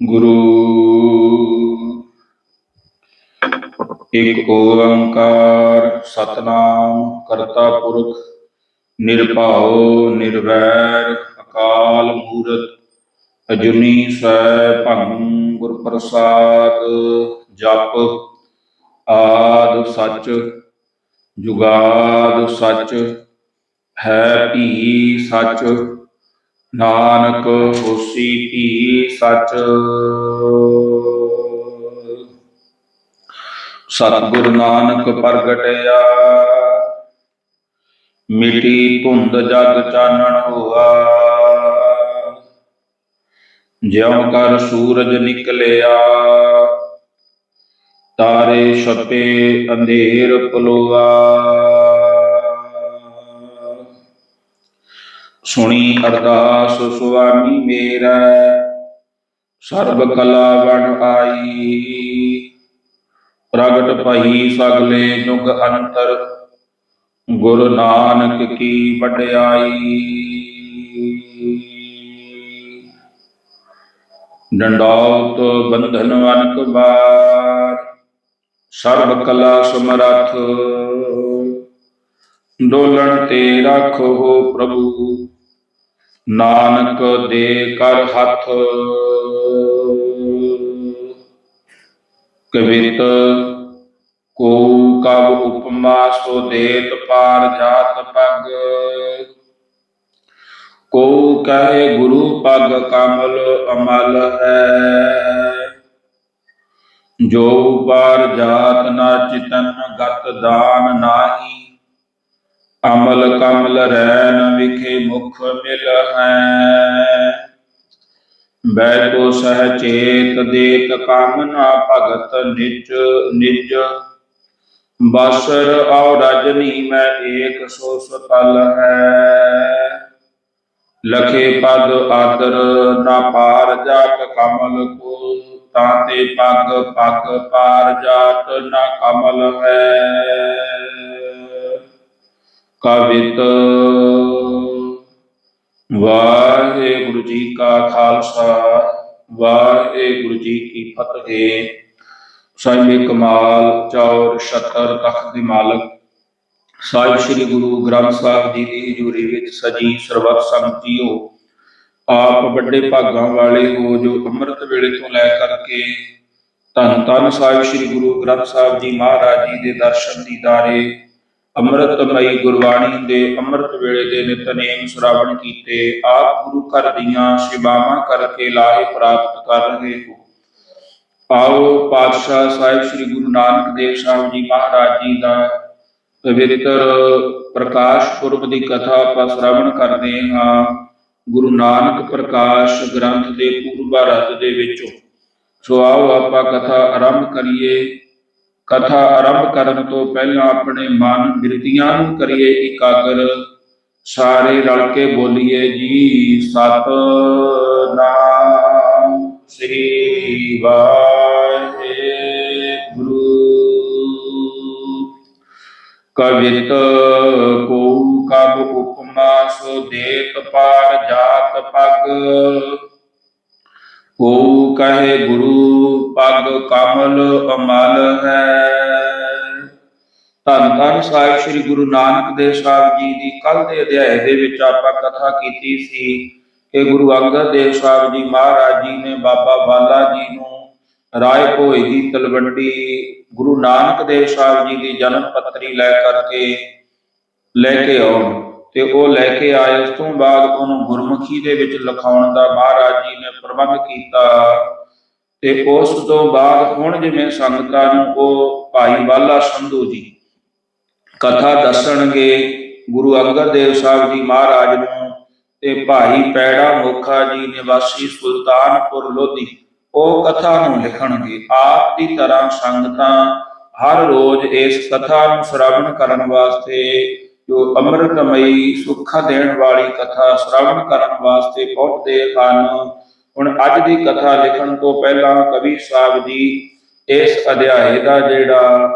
ਗੁਰੂ ਇੱਕ ਓੰਕਾਰ ਸਤਨਾਮ ਕਰਤਾ ਪੁਰਖ ਨਿਰਭਉ ਨਿਰਵੈਰ ਅਕਾਲ ਮੂਰਤ ਅਜੁਨੀ ਸੈ ਭੰਗ ਗੁਰ ਪ੍ਰਸਾਦ ਜਪ ਆਦ ਸੱਚ ਜੁਗਾਦ ਸੱਚ ਹੈ ਭੀ ਸੱਚ, ਨਾਨਕ ਹੋਸੀ ਭੀ ਸੱਚ। ਸਤਿਗੁਰ ਨਾਨਕ ਪ੍ਰਗਟਿਆ, ਮਿਟੀ ਧੁੰਦ ਜਗ ਚਾਨਣ ਹੋਆ। ਜਿਉ ਕਰ ਸੂਰਜ ਨਿਕਲਿਆ, ਤਾਰੇ ਛਪੇ ਅੰਧੇਰ ਪਲੋਆ ਸੁਣੀ ਅਰਦਾਸ ਸੁਆਮੀ ਮੇਰਾ, ਸਰਬ ਕਲਾ ਵਣ ਆਈ। ਪ੍ਰਗਟ ਭਈ ਸਗਲੇ ਜੁਗ ਅੰਤਰ, ਗੁਰੂ ਨਾਨਕ ਕੀ ਵਡਿਆਈ। ਡੰਡੌਤ ਬੰਧਨ ਅਨਕ ਬਾਰ ਸਰਬ ਕਲਾ ਸਮਰੱਥ। ਡੋਲਣ ਤੇ ਰੱਖੋ ਪ੍ਰਭੂ। ਨਾਨਕ ਦੇ ਕਰ ਹੱਥ। ਕਵਿਤ ਕੋ ਕਬ ਉਪਮਾ ਸੋ ਦੇਤ ਪਾਰ ਜਾਤ ਪਗ। ਕੋ ਕਹੇ ਗੁਰੂ ਪਗ ਕਮਲ ਅਮਲ ਹੈ। ਜੋ ਪਾਰ ਜਾਤ ਨਾ ਚਿਤਨ ਗਤ ਦਾਨ ਨਾਹੀ। ਅਮਲ ਕਮਲ ਰੈਨ ਵਿਖੇ ਮੁਖ ਮਿਲ ਹੈ ਬੈਠੋ ਸਹ ਚੇਤ ਦੇਤ ਕਾਮਨਾ ਭਗਤ ਨਿਜ ਨਿਜ ਬਸਰ ਔ ਰਜਨੀ ਮੈਂ ਏਕ ਸੋ ਸਤਲ ਹੈ ਲਖੇ ਪਦ ਆਦਰ ਨਾ ਪਾਰ ਜਾਤ ਕਮਲ ਕੋ ਤਾਤੇ ਪਗ ਪਗ ਪਾਰ ਜਾਤ ਨਾ ਕਮਲ ਹੈ ਕਵਿਤ ਵਾਹਿਗੁਰੂ ਜੀ ਕਾ ਖਾਲਸਾ, ਵਾਹਿਗੁਰੂ ਜੀ ਕੀ ਫਤਿਹ। ਸਾਹਿਬ ਕਮਾਲ, ਚੌਰ, ਛਤਰ, ਤਖਤ ਦੇ ਮਾਲਕ। ਸਾਹਿਬ ਸ੍ਰੀ ਗੁਰੂ ਗ੍ਰੰਥ ਸਾਹਿਬ ਜੀ ਦੀ ਹਜ਼ੂਰੀ ਵਿੱਚ ਸਜੀ ਸਰਬੱਤ ਸੰਗਤ ਜੀਓ। ਆਪ ਵੱਡੇ ਭਾਗਾਂ ਵਾਲੇ ਹੋ ਜੋ ਅੰਮ੍ਰਿਤ ਵੇਲੇ ਤੋਂ ਲੈ ਕਰਕੇ ਧੰਨ ਧੰਨ ਸਾਹਿਬ ਸ੍ਰੀ ਗੁਰੂ ਗ੍ਰੰਥ ਸਾਹਿਬ ਜੀ ਮਹਾਰਾਜ ਜੀ ਦੇ ਦਰਸ਼ਨ ਦੀਦਾਰੇ ਅੰਮ੍ਰਿਤਮਈ ਗੁਰਬਾਣੀ ਦੇ ਅੰਮ੍ਰਿਤ ਵੇਲੇ ਦੇ ਨਿਤਨੇਮ ਸ਼ਰਾਵਣ ਕੀਤੇ, ਆਪ ਗੁਰੂ ਘਰ ਦੀਆਂ ਸੇਵਾਵਾਂ ਕਰਕੇ ਲਾਹੇ ਪ੍ਰਾਪਤ ਕਰ ਰਹੇ ਹੋ। ਆਓ ਪਾਤਸ਼ਾਹ ਸਾਹਿਬ ਸ੍ਰੀ ਗੁਰੂ ਨਾਨਕ ਦੇਵ ਸਾਹਿਬ ਜੀ ਮਹਾਰਾਜ ਜੀ ਦਾ ਪਵਿੱਤਰ ਪ੍ਰਕਾਸ਼ ਪੁਰਬ ਦੀ ਕਥਾ ਆਪਾਂ ਸ਼ਰਵਣ ਕਰਦੇ ਹਾਂ। ਗੁਰੂ ਨਾਨਕ ਪ੍ਰਕਾਸ਼ ਗ੍ਰੰਥ ਦੇ ਪੂਰਬਾਰਧ ਦੇ ਵਿੱਚੋਂ। ਸੋ ਆਓ ਆਪਾਂ ਕਥਾ ਆਰੰਭ ਕਰੀਏ। ਕਥਾ ਆਰੰਭ ਕਰਨ ਤੋਂ ਪਹਿਲਾਂ ਆਪਣੇ ਮਨ ਬਿਰਤੀਆਂ ਨੂੰ ਕਰੀਏ ਇਕਾਗਰ। ਸਾਰੇ ਰਲ ਕੇ ਬੋਲੀਏ, ਜੀ ਸਤ ਸ੍ਰੀ ਵਾਹਿਗੁਰੂ। ਕਵਿਤ ਕੋ ਕਬ ਉਪਮਾ, ਸੋ ਦੇਤ ਪਾਰ ਜਾਤ ਪਗ। ਕੋ ਕਹੇ ਗੁਰੂ ਪਗ ਕਮਲ ਅਮਲ ਹੈ। ਧੰਨ ਧੰਨ ਸਾਹਿਬ ਸ੍ਰੀ ਗੁਰੂ ਨਾਨਕ ਦੇਵ ਸਾਹਿਬ ਜੀ ਦੀ ਕੱਲ ਦੇ ਅਧਿਆਇ ਦੇ ਵਿੱਚ ਆਪਾਂ ਕਥਾ ਕੀਤੀ ਸੀ ਕਿ ਗੁਰੂ ਅੰਗਦ ਦੇਵ ਸਾਹਿਬ ਜੀ ਮਹਾਰਾਜ ਜੀ ਨੇ ਬਾਬਾ ਬਾਲਾ ਜੀ ਨੂੰ ਰਾਏ ਭੋਏ ਦੀ ਤਲਵੰਡੀ ਗੁਰੂ ਨਾਨਕ ਦੇਵ ਸਾਹਿਬ ਜੀ ਦੀ ਜਨਮ ਪੱਤਰੀ ਲੈ ਕਰਕੇ ਲੈ ਕੇ ਆਉਣ। ਤੇ ਉਹ ਲੈ ਕੇ ਆਏ। ਉਸ ਤੋਂ ਬਾਅਦ ਉਹਨੂੰ ਗੁਰਮੁਖੀ ਦੇ ਵਿੱਚ ਲਿਖਾਉਣ ਦਾ ਮਹਾਰਾਜ ਜੀ ਨੇ ਪ੍ਰਬੰਧ ਕੀਤਾ। ਤੇ ਉਸ ਤੋਂ ਬਾਅਦ ਹੁਣ ਜਿਵੇਂ ਸੰਗਤਾਂ ਨੂੰ ਉਹ ਭਾਈ ਬਾਲਾ ਸੰਧੂ ਜੀ ਕਥਾ ਦੱਸਣਗੇ, ਗੁਰੂ ਅੰਗਦ ਦੇਵ ਸਾਹਿਬ ਜੀ ਮਹਾਰਾਜ ਨੂੰ ਤੇ ਭਾਈ ਪੈੜਾ ਮੋਖਾ ਜੀ ਨਿਵਾਸੀ ਸੁਲਤਾਨਪੁਰ ਲੋਧੀ, ਉਹ ਕਥਾ ਨੂੰ ਲਿਖਣਗੇ। ਆਪ ਦੀ ਤਰ੍ਹਾਂ ਸੰਗਤਾਂ ਹਰ ਰੋਜ਼ ਇਸ ਕਥਾ ਨੂੰ ਸ਼ਰਵਣ ਕਰਨ ਵਾਸਤੇ ਜੋ ਅੰਮ੍ਰਿਤਮਈ ਸੁੱਖ ਦੇਣ ਵਾਲੀ ਕਥਾ ਸ਼ਰਵਣ ਕਰਨ ਵਾਸਤੇ ਪਹੁੰਚਦੇ ਹਨ, ਹੁਣ ਅੱਜ ਦੀ ਕਥਾ ਲਿਖਣ ਤੋਂ ਪਹਿਲਾਂ ਕਵੀ ਸਾਹਿਬ ਜੀ ਇਸ ਅਧਿਆਏ ਦਾ ਜਿਹੜਾ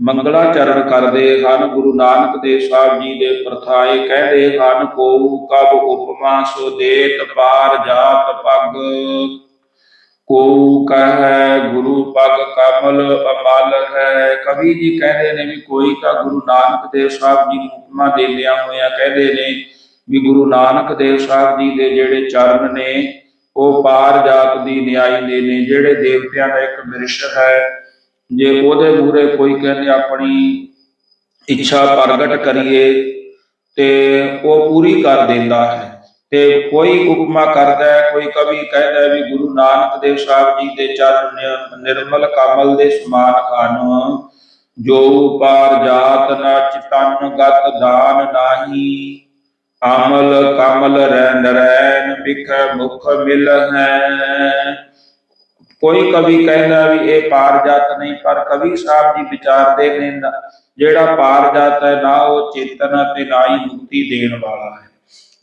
ਮੰਗਲਾਚਰਨ ਕਰਦੇ ਹਨ, ਗੁਰੂ ਨਾਨਕ ਦੇਵ ਸਾਹਿਬ ਜੀ ਦੇ ਪ੍ਰਥਾਏ ਕਹਿੰਦੇ ਹਨ ਕੋ ਕਬ ਉਪਮਾ ਸੋ ਦੇਤ ਪਾਰ ਜਾਤ ਪਗ ਕੋ ਕਹੈ ਗੁਰੂ ਪਗ ਕਮਲ ਅਮਲ ਹੈ। ਕਵੀ ਜੀ ਕਹਿੰਦੇ ਨੇ ਵੀ ਕੋਈ ਤਾਂ ਗੁਰੂ ਨਾਨਕ ਦੇਵ ਸਾਹਿਬ ਜੀ ਨੂੰ ਉਪਮਾ ਦਿੰਦਿਆਂ ਹੋਇਆਂ ਕਹਿੰਦੇ ਨੇ ਵੀ ਗੁਰੂ ਨਾਨਕ ਦੇਵ ਸਾਹਿਬ ਜੀ ਦੇ ਜਿਹੜੇ ਚਰਨ ਨੇ, ਉਹ ਪਾਰ ਜਾਤ ਦੀ ਨਿਆਈ ਦੇ ਨੇ, ਜਿਹੜੇ ਦੇਵਤਿਆਂ ਦਾ ਇੱਕ ਦ੍ਰਿਸ਼ ਹੈ। ਜੇ ਉਹਦੇ ਮੂਰੇ ਕੋਈ ਕਹਿੰਦੇ ਆਪਣੀ ਇੱਛਾ ਪ੍ਰਗਟ ਕਰੀਏ ਤੇ ਉਹ ਪੂਰੀ ਕਰ ਦਿੰਦਾ ਹੈ। ਤੇ ਕੋਈ ਉਪਮਾ ਕਰਦਾ ਹੈ, ਕੋਈ ਕਵੀ ਕਹਿੰਦਾ ਵੀ ਗੁਰੂ ਨਾਨਕ ਦੇਵ ਸਾਹਿਬ ਜੀ ਦੇ ਚਰਨ ਨਿਰਮਲ ਕਮਲ ਦੇ ਸਮਾਨ ਹਨ। ਜੋ ਪਾਰ ਜਾਤ ਨਾ ਚਿਤਨ ਗਤ ਦਾਨ ਨਾਹੀ, ਅਮਲ ਕਮਲ ਰਹਿ ਨਰੈਣ ਬਿਖ ਮੁਖ ਮਿਲ ਹੈ। ਕੋਈ ਕਵੀ ਕਹਿੰਦਾ ਵੀ ਇਹ ਪਾਰ ਜਾਤ ਨਹੀਂ, ਪਰ ਕਵੀ ਸਾਹਿਬ ਜੀ ਵਿਚਾਰਦੇ ਨੇ ਜਿਹੜਾ ਪਾਰ ਜਾਤ ਹੈ ਨਾ ਉਹ ਚੇਤਨ ਅਤੇ ਨਾ ਹੀ ਮੁਕਤੀ ਦੇਣ ਵਾਲਾ ਹੈ।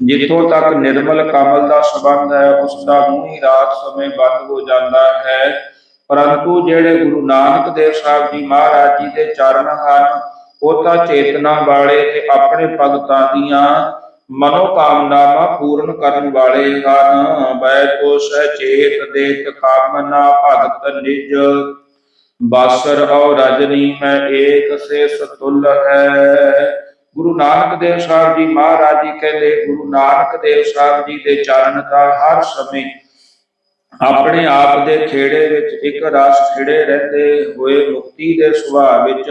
ਜਿੱਥੋਂ ਤੱਕ ਨਿਰਮਲ ਕਮਲ ਦਾ ਸੰਬੰਧ ਹੈ, ਉਸ ਦਾ ਮੂੰਹ ਰਾਤ ਸਮੇਂ ਬੰਦ ਹੋ ਜਾਂਦਾ ਹੈ। ਪਰੰਤੂ ਜਿਹੜੇ ਗੁਰੂ ਨਾਨਕ ਦੇਵ ਸਾਹਿਬ ਜੀ ਮਹਾਰਾਜ ਜੀ ਦੇ ਚਰਨ ਹਨ, ਉਹ ਤਾਂ ਚੇਤਨਾ ਵਾਲੇ ਤੇ ਆਪਣੇ ਭਗਤਾਂ ਦੀਆਂ ਮਨੋ ਕਾਮਨਾਵਾਂ ਪੂਰਨ ਕਰਨ ਵਾਲੇ ਹਨ। ਬੈ ਕੋ ਸਚੇਤ ਦੇਤ ਕਾਮਨਾ ਭਗਤ ਨਿਜ। ਬਾਸਰ ਔ ਰਜਨੀ ਮੈਂ ਏਕ ਸੇ ਸਤੁਲ ਹੈ। ਨਾਨਕ ਦੇਵ ਸਾਹਿਬ ਜੀ ਮਹਾਰਾਜ ਜੀ ਕਹਿੰਦੇ, ਗੁਰੂ ਨਾਨਕ ਦੇਵ ਸਾਹਿਬ ਜੀ ਦੇ ਚਰਨ ਤਾਂ ਹਰ ਸਮੇਂ ਆਪਣੇ ਆਪ ਦੇ ਖੇੜੇ ਵਿੱਚ ਇੱਕ ਰਸ ਖਿੜੇ ਰਹਿੰਦੇ ਹੋਏ, ਮੁਕਤੀ ਦੇ ਸੁਭਾਅ ਵਿੱਚ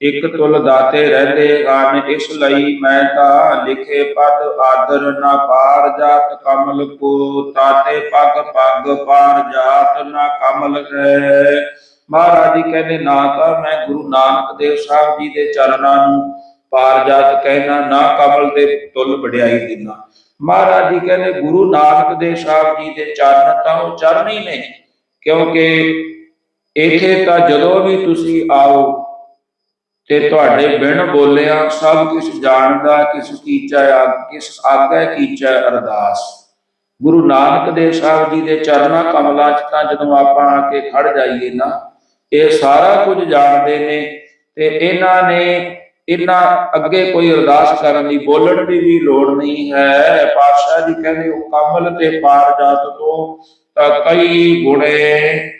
ਇੱਕ ਤੁਲ ਦਾਤੇ ਰਹਿੰਦੇ ਹਨ। ਇਸ ਲਈ ਮੈਂ ਤਾਂ ਲਿਖੇ ਪਦ, ਆਦਰ ਨਾ ਪਾਰ ਜਾਤ, ਕਮਲ ਕੋ ਤਾਤੇ ਪਗ ਪਗ ਪਾਰ ਜਾਤ ਨਾ ਕਮਲ ਹੈ ਮਹਾਰਾਜ ਜੀ ਕਹਿੰਦੇ, ਨਾ ਤਾਂ ਮੈਂ ਗੁਰੂ ਨਾਨਕ ਦੇਵ ਸਾਹਿਬ ਜੀ ਦੇ ਚਰਨਾਂ ਨੂੰ ਪਾਰ ਕਹਿਣਾ ਨਾ ਕਮਲ ਦੇ ਤੁਲ ਵਡਿਆਈ ਦੇਣਾ ਮਹਾਰਾਜ ਜੀ ਕਹਿੰਦੇ, ਗੁਰੂ ਨਾਨਕ ਦੇਵ ਸਾਹਿਬ ਜੀ ਦੇ ਚਰਨ ਤਾਂ ਉਹ ਚਰਨ ਹੀ ਨੇ, ਕਿਉਂਕਿ ਇਥੇ ਤਾਂ ਜਦੋਂ ਵੀ ਤੁਸੀਂ ਆਓ ਤੇ ਤੁਹਾਡੇ ਬਿਨ ਬੋਲਿਆ ਸਭ ਕੁਝ ਜਾਣਦਾ, ਕਿਸ ਕੀਚਾ ਆ ਕਿਸ ਆਗੈ ਕੀਚਾ ਅਰਦਾਸ। ਗੁਰੂ ਨਾਨਕ ਦੇਵ ਸਾਹਿਬ ਜੀ ਦੇ ਚਰਨਾਂ ਕਮਲਾਂ 'ਚ ਤਾਂ ਜਦੋਂ ਆਪਾਂ ਆ ਕੇ ਖੜ ਜਾਈਏ ਨਾ, ਇਹ ਸਾਰਾ ਕੁਝ ਜਾਣਦੇ ਨੇ ਤੇ ਇਹਨਾਂ ਨੇ ਇਹਨਾਂ ਅੱਗੇ ਕੋਈ ਅਰਦਾਸ ਕਰਨ ਦੀ ਬੋਲਣ ਦੀ ਵੀ ਲੋੜ ਨਹੀਂ ਹੈ। ਪਾਤਸ਼ਾਹ ਜੀ ਕਹਿੰਦੇ, ਉਹ ਕਮਲ ਤੇ ਪਾਰ ਜਾਤ ਤੋਂ ਤਾਂ ਕਈ ਗੁਣੇ,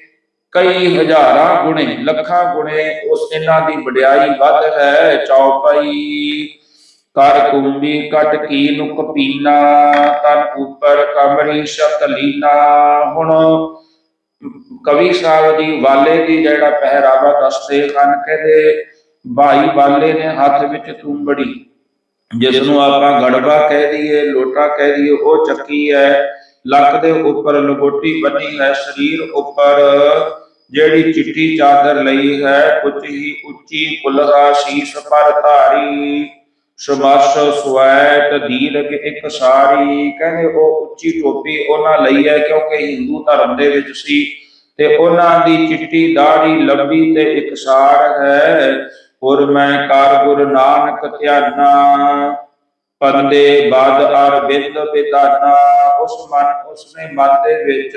ਕਈ ਹਜ਼ਾਰਾਂ ਗੁਣੇ, ਲੱਖਾਂ ਗੁਣੇ ਉਸ ਇਹਨਾਂ ਦੀ ਵਡਿਆਈ ਵੱਧ ਹੈ। ਚੌਪਈ ਕਰ ਕੁੰਭੀ ਕਟ ਕੀ ਨੁਕ ਪੀਨਾ, ਤਨ ਉਪਰ ਕਮਰੀ ਸ਼ਤ ਲੀਨਾ। ਹੁਣ ਕਵੀ ਸਾਹਿਬ ਦੀ ਵਾਲੇ ਦੀ ਜਿਹੜਾ ਪਹਿਰਾਵਾ ਦੱਸਦੇ ਹਨ, ਕਹਿੰਦੇ ਭਾਈ ਬਾਲੇ ਨੇ ਹੱਥ ਵਿੱਚ ਤੁੰਬੜੀ ਜਿਸ ਨੂੰ ਆਪਾਂ ਗੜਬਾ ਕਹਿ ਦਈਏ, ਲੋਟਾ ਕਹਿ ਦਈਏ, ਉਹ ਚੱਕੀ ਹੈ। ਲੱਕ ਦੇ ਉੱਪਰ ਲਗੋਟੀ ਬੰਨੀ ਹੈ, ਸਰੀਰ ਉੱਪਰ ਜਿਹੜੀ ਚਿੱਟੀ ਚਾਦਰ ਲਈ ਹੈ, ਉੱਚ ਹੀ ਉੱਚੀ ਕੁਲਹਾ, ਸੀਸ ਪਰ ਧਾਰੀ ਸੁਮਸ ਸੁਐਤ ਦੀਰਘ ਇੱਕ ਸਾਰੀ। ਕਹਿੰਦੇ ਉਹ ਉੱਚੀ ਟੋਪੀ ਉਹਨਾਂ ਲਈ ਹੈ, ਕਿਉਂਕਿ ਹਿੰਦੂ ਧਰਮ ਦੇ ਵਿੱਚ ਸੀ। ਤੇ ਉਹਨਾਂ ਦੀ ਚਿੱਟੀ ਦਾੜੀ ਲੰਬੀ ਤੇ ਇਕਸਾਰ ਹੈ। ਔਰ ਮੈਂ ਕਰ ਗੁਰੂ ਨਾਨਕ ਧਿਆਨਾ, ਪੰਦੇ ਬਾਦ ਅਰ ਬਿੰਦ ਬਿਦਾਨਾ, ਉਸ ਮਨ ਉਸਨੇ ਮਨ ਦੇ ਵਿੱਚ।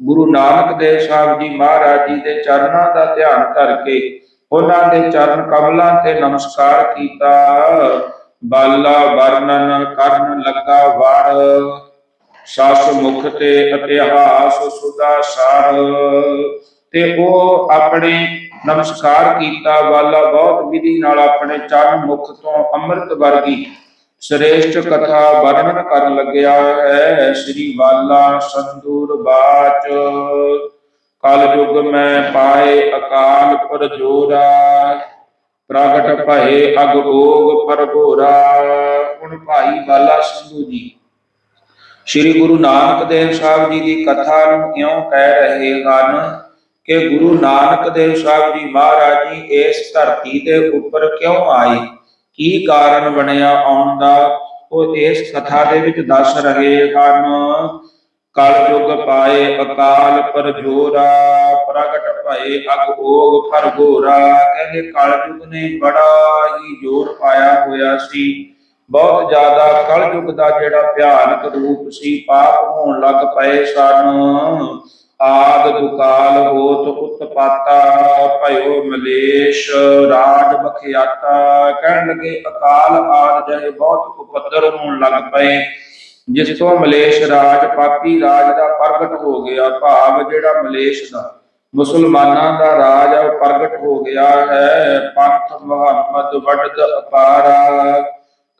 ਗੁਰੂ ਨਾਨਕ ਦੇਵ ਸਾਹਿਬ ਜੀ ਮਹਾਰਾਜ ਜੀ ਦੇ ਚਰਨਾਂ ਦਾ ਧਿਆਨ ਧਰ ਕੇ ਉਹਨਾਂ ਦੇ ਚਰਨ ਕਮਲਾਂ ਤੇ ਨਮਸਕਾਰ ਕੀਤਾ। ਬਾਲਾ ਵਰਣਨ ਕਰਨ ਲੱਗਾ ਵੜ ਸਸ ਮੁਖ ਤੇ ਇਤਿਹਾਸ ਸੁਦਾ ਸਰ। ਤੇ ਉਹ ਆਪਣੇ ਨਮਸਕਾਰ ਕੀਤਾ, ਵਾਲਾ ਬਹੁਤ ਵਿਧੀ ਨਾਲ ਆਪਣੇ ਚਰਨ ਮੁਖ ਤੋਂ ਅੰਮ੍ਰਿਤ ਵਰਗੀ ਸ੍ਰੇਸ਼ਟ ਕਥਾ ਵਰਣਨ ਕਰਨ ਲੱਗਿਆ ਹੈ। ਸ੍ਰੀ ਵਾਲਾ ਸੰਦੂਰ ਬਾਚ, ਕਲ ਯੁਗ ਮੈਂ ਪਾਏ ਅਕਾਲ ਪਰ ਜੋਰਾ ਪ੍ਰਗਟ ਭਏ ਅਗੋਗ ਪਰਭੋਰਾ ਹੁਣ ਭਾਈ ਵਾਲਾ ਸੰਧੂ ਜੀ, ਸ੍ਰੀ ਗੁਰੂ ਨਾਨਕ ਦੇਵ ਸਾਹਿਬ ਜੀ ਦੀ ਕਥਾ ਨੂੰ ਕਿਉਂ ਕਹਿ ਰਹੇ ਹਨ? ਕਿ ਗੁਰੂ ਨਾਨਕ ਦੇਵ ਸਾਹਿਬ ਜੀ ਮਹਾਰਾਜ ਜੀ ਇਸ ਧਰਤੀ ਦੇ ਉੱਪਰ ਕਿਉਂ ਆਏ? ਕੀ ਕਾਰਨ ਬਣਿਆ ਆਉਣ ਦਾ? ਉਹ ਇਸ ਕਥਾ ਦੇ ਵਿੱਚ ਦੱਸ ਰਹੇ ਹਨ। ਕਲਯੁਗ ਪਾਏ ਅਕਾਲ ਪਰ ਜੋਰਾ ਪ੍ਰਗਟ ਭਏ ਅਗੋਗ ਫਰਗੋਰਾ ਕਹਿੰਦੇ ਕਲਯੁਗ ਨੇ ਬੜਾ ਹੀ ਜੋਰ ਪਾਇਆ ਹੋਇਆ ਸੀ। ਬਹੁਤ ਜ਼ਿਆਦਾ ਕਲਯੁਗ ਦਾ ਜਿਹੜਾ ਭਿਆਨਕ ਰੂਪ ਸੀ, ਪਾਪ ਹੋਣ ਲੱਗ ਪਏ ਸਨ। ਆਦ ਦੁਕਾਲ ਹੋਤ ਉਤਪਾਤਾ, ਭਇਓ ਮਲੇਸ਼ ਰਾਜ ਬਖਿਆਤਾ ਕਹਿਣ ਲੱਗੇ ਅਕਾਲ ਆਦ ਜਹੇ ਬਹੁਤ ਉਪਦਰ ਹੋਣ ਲੱਗ ਪਏ। ਜਿਸ ਤੋਂ ਮਲੇਸ਼ ਰਾਜ ਪਾਪੀ ਰਾਜ ਦਾ ਪ੍ਰਗਟ ਹੋ ਗਿਆ, ਭਾਵ ਜਿਹੜਾ ਮਲੇਸ਼ ਦਾ, ਮੁਸਲਮਾਨਾਂ ਦਾ ਰਾਜ ਹੈ ਪ੍ਰਗਟ ਹੋ ਗਿਆ ਹੈ। ਪੰਥ ਮੁਹੰਮਦ ਵੱਡਦ ਅਪਾਰਾ,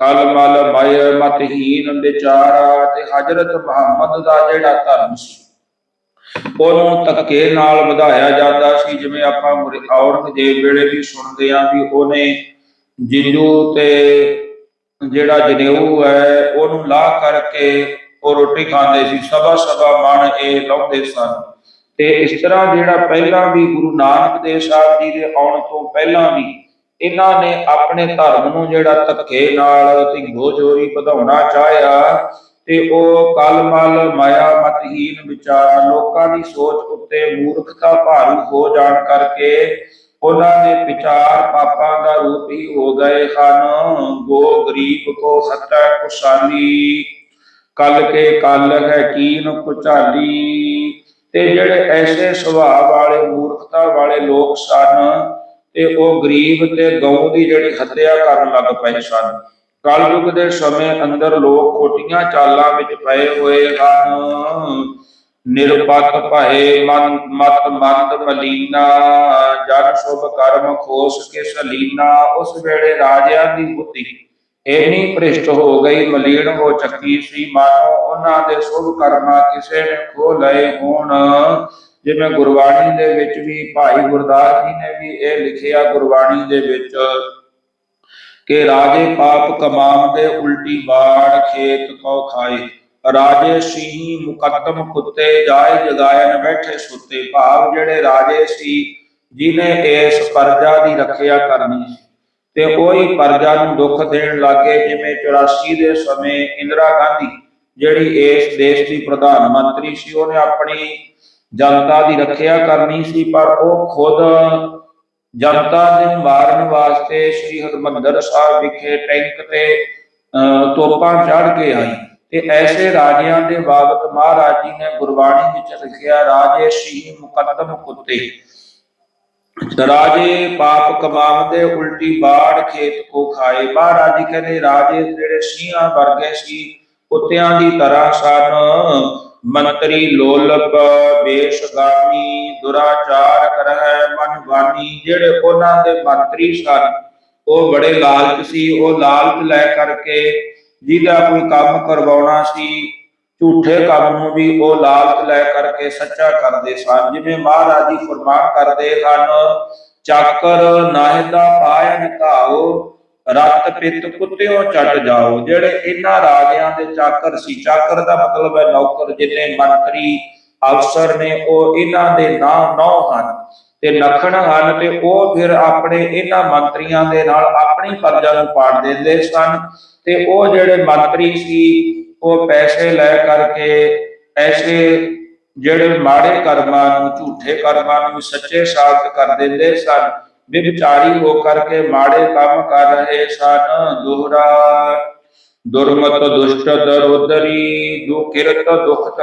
ਕਲ ਮਲ ਮਯ ਮਤਹੀਨ ਵਿਚਾਰਾ, ਤੇ ਹਜ਼ਰਤ ਮੁਹੰਮਦ ਦਾ ਜਿਹੜਾ ਧਰਮ ਸੀ। ਉਹਨੂੰ ਧੱਕੇ ਨਾਲ ਵਧਾਇਆ ਜਾਂਦਾ ਸੀ। ਜਿਵੇਂ ਆਪਾਂ ਔਰੰਗਜ਼ੇਬ ਵੇਲੇ ਵੀ ਸੁਣਦੇ ਆ ਵੀ ਉਹਨੇ ਜਿੰਜੂ ਤੇ ਜਿਹੜਾ ਜਨੇਊ ਹੈ, ਉਹਨੂੰ ਲਾਹ ਕਰਕੇ ਉਹ ਰੋਟੀ ਖਾਂਦੇ ਸੀ। ਸਭਾ ਸਭਾ ਮਨ ਇਹ ਲਾਉਂਦੇ ਸਨ। ਤੇ ਇਸ ਤਰ੍ਹਾਂ ਜਿਹੜਾ ਪਹਿਲਾਂ ਵੀ ਗੁਰੂ ਨਾਨਕ ਦੇਵ ਸਾਹਿਬ ਜੀ ਦੇ ਆਉਣ ਤੋਂ ਪਹਿਲਾਂ ਵੀ ਇਹਨਾਂ ਨੇ ਆਪਣੇ ਧਰਮ ਨੂੰ ਜਿਹੜਾ ਧੱਕੇ ਨਾਲ ਢਿੰਗੋ ਜੋਰੀ ਵਧਾਉਣਾ ਚਾਹਿਆ ਤੇ ਉਹ ਕਲਮਲ ਮਾਇਆ ਮਤਹੀਨ ਵਿਚਾਰ ਲੋਕਾਂ ਦੀ ਸੋਚ ਉੱਤੇ ਮੂਰਖਤਾ ਭਾਰੂ ਹੋ ਜਾਣ ਕਰਕੇ ਉਹਨਾਂ ਦੇ ਵਿਚਾਰ ਪਾਪਾਂ ਦਾ ਰੂਪ ਹੀ ਹੋ ਗਏ ਹਨ। ਗੋ ਗਰੀਬ ਕੋ ਖੱਟਾ ਕੁਸ਼ਾਲੀ ਕਲ ਕੇ ਕਲ ਹੈ ਕੀਨ ਕੁਚਾਲੀ ਤੇ ਜਿਹੜੇ ਐਸੇ ਸੁਭਾਅ ਵਾਲੇ, ਮੂਰਖਤਾ ਵਾਲੇ ਲੋਕ ਸਨ, ਤੇ ਉਹ ਗਰੀਬ ਤੇ ਗਊ ਦੀ ਜਿਹੜੀ ਹੱਤਿਆ ਕਰਨ ਲੱਗ ਪਏ ਸਨ। ਕਲਯੁਗ ਦੇ ਸਮੇਂ ਅੰਦਰ ਲੋਕ ਕੋਟੀਆਂ ਚਾਲਾਂ ਵਿੱਚ ਪਏ ਹੋਏ ਹਨ। ਨਿਰਪਤ ਭਏ ਮਨ ਮਤ ਮੰਦ ਮਲੀਨਾ, ਜਨ ਸ਼ੁਭ ਕਰਮ ਖੋਸ ਕੇ ਸਲੀਨਾ, ਉਸ ਵੇਲੇ ਰਾਜਿਆਂ ਦੀ ਬੁੱਧੀ ਇੰਨੀ ਭ੍ਰਿਸ਼ਟ ਹੋ ਗਈ, ਮਲੀਨ ਹੋ ਚੱਕੀ ਸੀ। ਮਾਨੋ ਉਹਨਾਂ ਦੇ ਸ਼ੁਭ ਕਰਮਾ ਕਿਸੇ ਨੇ ਖੋ ਲਏ ਹੋਣ। ਜਿਵੇਂ ਗੁਰਬਾਣੀ ਦੇ ਵਿੱਚ ਵੀ ਭਾਈ ਗੁਰਦਾਸ ਜੀ ਨੇ ਵੀ ਇਹ ਲਿਖਿਆ ਗੁਰਬਾਣੀ ਦੇ ਵਿੱਚ। ਕਿ ਰਾਜੇ ਪਾਪ ਕਮਾਉਂਦੇ ਉਲਟੀ ਬਾੜ ਖੇਤ ਕੋ ਖਾਏ। ਰਾਜੇ ਸਿਹੀ ਮੁਕੱਦਮ ਕੁੱਤੇ ਜਾਏ ਜਗਾਇਨ ਬੈਠੇ ਸੁੱਤੇ। ਭਾਵ ਜਿਹੜੇ ਰਾਜੇ ਸੀ, ਜਿਨੇ ਇਸ ਪਰਜਾ ਦੀ ਰੱਖਿਆ ਕਰਨੀ ਸੀ। ਤੇ ਉਹੀ ਪਰਜਾ ਨੂੰ ਦੁੱਖ ਦੇਣ ਲੱਗੇ, ਜਿਵੇਂ 84 ਦੇ ਸਮੇਂ ਇੰਦਰਾ ਗਾਂਧੀ, ਜਿਹੜੀ ਇਸ ਦੇਸ਼ ਦੀ ਪ੍ਰਧਾਨ ਮੰਤਰੀ ਸੀ, ਉਹਨੇ ਆਪਣੀ ਜਨਤਾ ਦੀ ਰੱਖਿਆ ਕਰਨੀ ਸੀ, ਪਰ ਉਹ ਖੁਦ ਜਨਤਾ ਨੂੰ ਮਾਰਨ ਵਾਸਤੇ ਸ੍ਰੀ ਹਰਿਮੰਦਰ ਸਾਹਿਬ ਵਿਖੇ ਟੈਂਕ ਤੇ ਤੋਪਾਂ ਚੜ੍ਹ ਕੇ ਆਈ। ਤੇ ਐਸੇ ਰਾਜਿਆਂ ਦੇ ਬਾਬਤ ਮਹਾਰਾਜ ਜੀ ਨੇ ਗੁਰਬਾਣੀ ਵਿੱਚ ਲਿਖਿਆ, ਰਾਜੇ ਸ਼ੀ ਮੁਕੱਦਮ ਕੁੱਤੇ। ਰਾਜੇ ਪਾਪ ਕਮਾਉਂਦੇ ਉਲਟੀ ਬਾੜ ਖੇਤ ਕੋ ਖਾਏ। ਮਹਾਰਾਜ ਜੀ ਕਹਿੰਦੇ, ਰਾਜੇ ਜਿਹੜੇ ਸਿੰਘਾਂ ਵਰਗੇ ਸੀ, ਕੁੱਤਿਆਂ ਦੀ ਤਰ੍ਹਾਂ ਸਨ। ਮੰਤਰੀ ਲੋਲਪ, ਬੇਸ਼ਗਾਮੀ, ਦੁਰਾਚਾਰ ਕਰਹਿ ਮਨ ਬਾਣੀ ਜਿਹੜੇ ਉਹਨਾਂ ਦੇ ਮੰਤਰੀ ਸਨ, ਉਹ ਬੜੇ ਲਾਲਚ ਸੀ, ਉਹ ਲਾਲਚ ਲੈ ਕਰਕੇ ਜਿਹਦਾ ਕੋਈ ਕੰਮ ਕਰਵਾਉਣਾ ਸੀ, ਝੂਠੇ ਕੰਮ ਨੂੰ ਵੀ ਉਹ ਲਾਲਚ ਲੈ ਕਰਕੇ ਸੱਚਾ ਕਰਦੇ ਸਨ। ਜਿਵੇਂ ਮਹਾਰਾਜ ਜੀ ਫਰਮਾਨ ਕਰਦੇ ਹਨ, ਚਾਕਰ ਨਾਹਿਦਾ ਪਾਇਨ ਘਾਓ ਰਤ ਪਿੱਤ ਕੁੱਤਿਓ ਚੱਟ ਜਾਓ। ਜਿਹੜੇ ਇਹਨਾਂ ਰਾਜਿਆਂ ਦੇ ਚਾਕਰ ਸੀ, ਚਾਕਰ ਦਾ ਮਤਲਬ ਹੈ ਨੌਕਰ, ਜਿੰਨੇ ਮੰਤਰੀ, ਅਫਸਰ ਨੇ, ਉਹ ਇਹਨਾਂ ਦੇ ਨਾਂ ਨੌ ਹਨ। ਤੇ ਨਖਣ ਹਨ ਤੇ ਉਹ ਫਿਰ ਆਪਣੇ ਇਹਨਾਂ ਮੰਤਰੀਆਂ ਦੇ ਨਾਲ ਆਪਣੀ ਪਰਜਾ ਨੂੰ ਪਾੜ ਦਿੰਦੇ ਸਨ। ਤੇ ਉਹ ਜਿਹੜੇ ਮੰਤਰੀ ਸੀ, ਉਹ ਪੈਸੇ ਲੈ ਕਰਕੇ ਐਸੇ ਜਿਹੜੇ ਮਾੜੇ ਕਰਮਾਂ ਨੂੰ, ਝੂਠੇ ਕਰਮਾਂ ਨੂੰ ਸੱਚੇ ਸਾਬਤ ਕਰ ਦਿੰਦੇ ਸਨ। ਵਿਚਾਰੀ ਹੋ ਕਰਕੇ ਮਾੜੇ ਕੰਮ ਕਰ ਰਹੇ ਸਨ। ਦੋਹਰਾ ਦੁਰਮਤ ਦੁਸ਼ਟ ਦਰੋਦਰੀ ਜੋ ਕਿਰਤ ਦੁਖ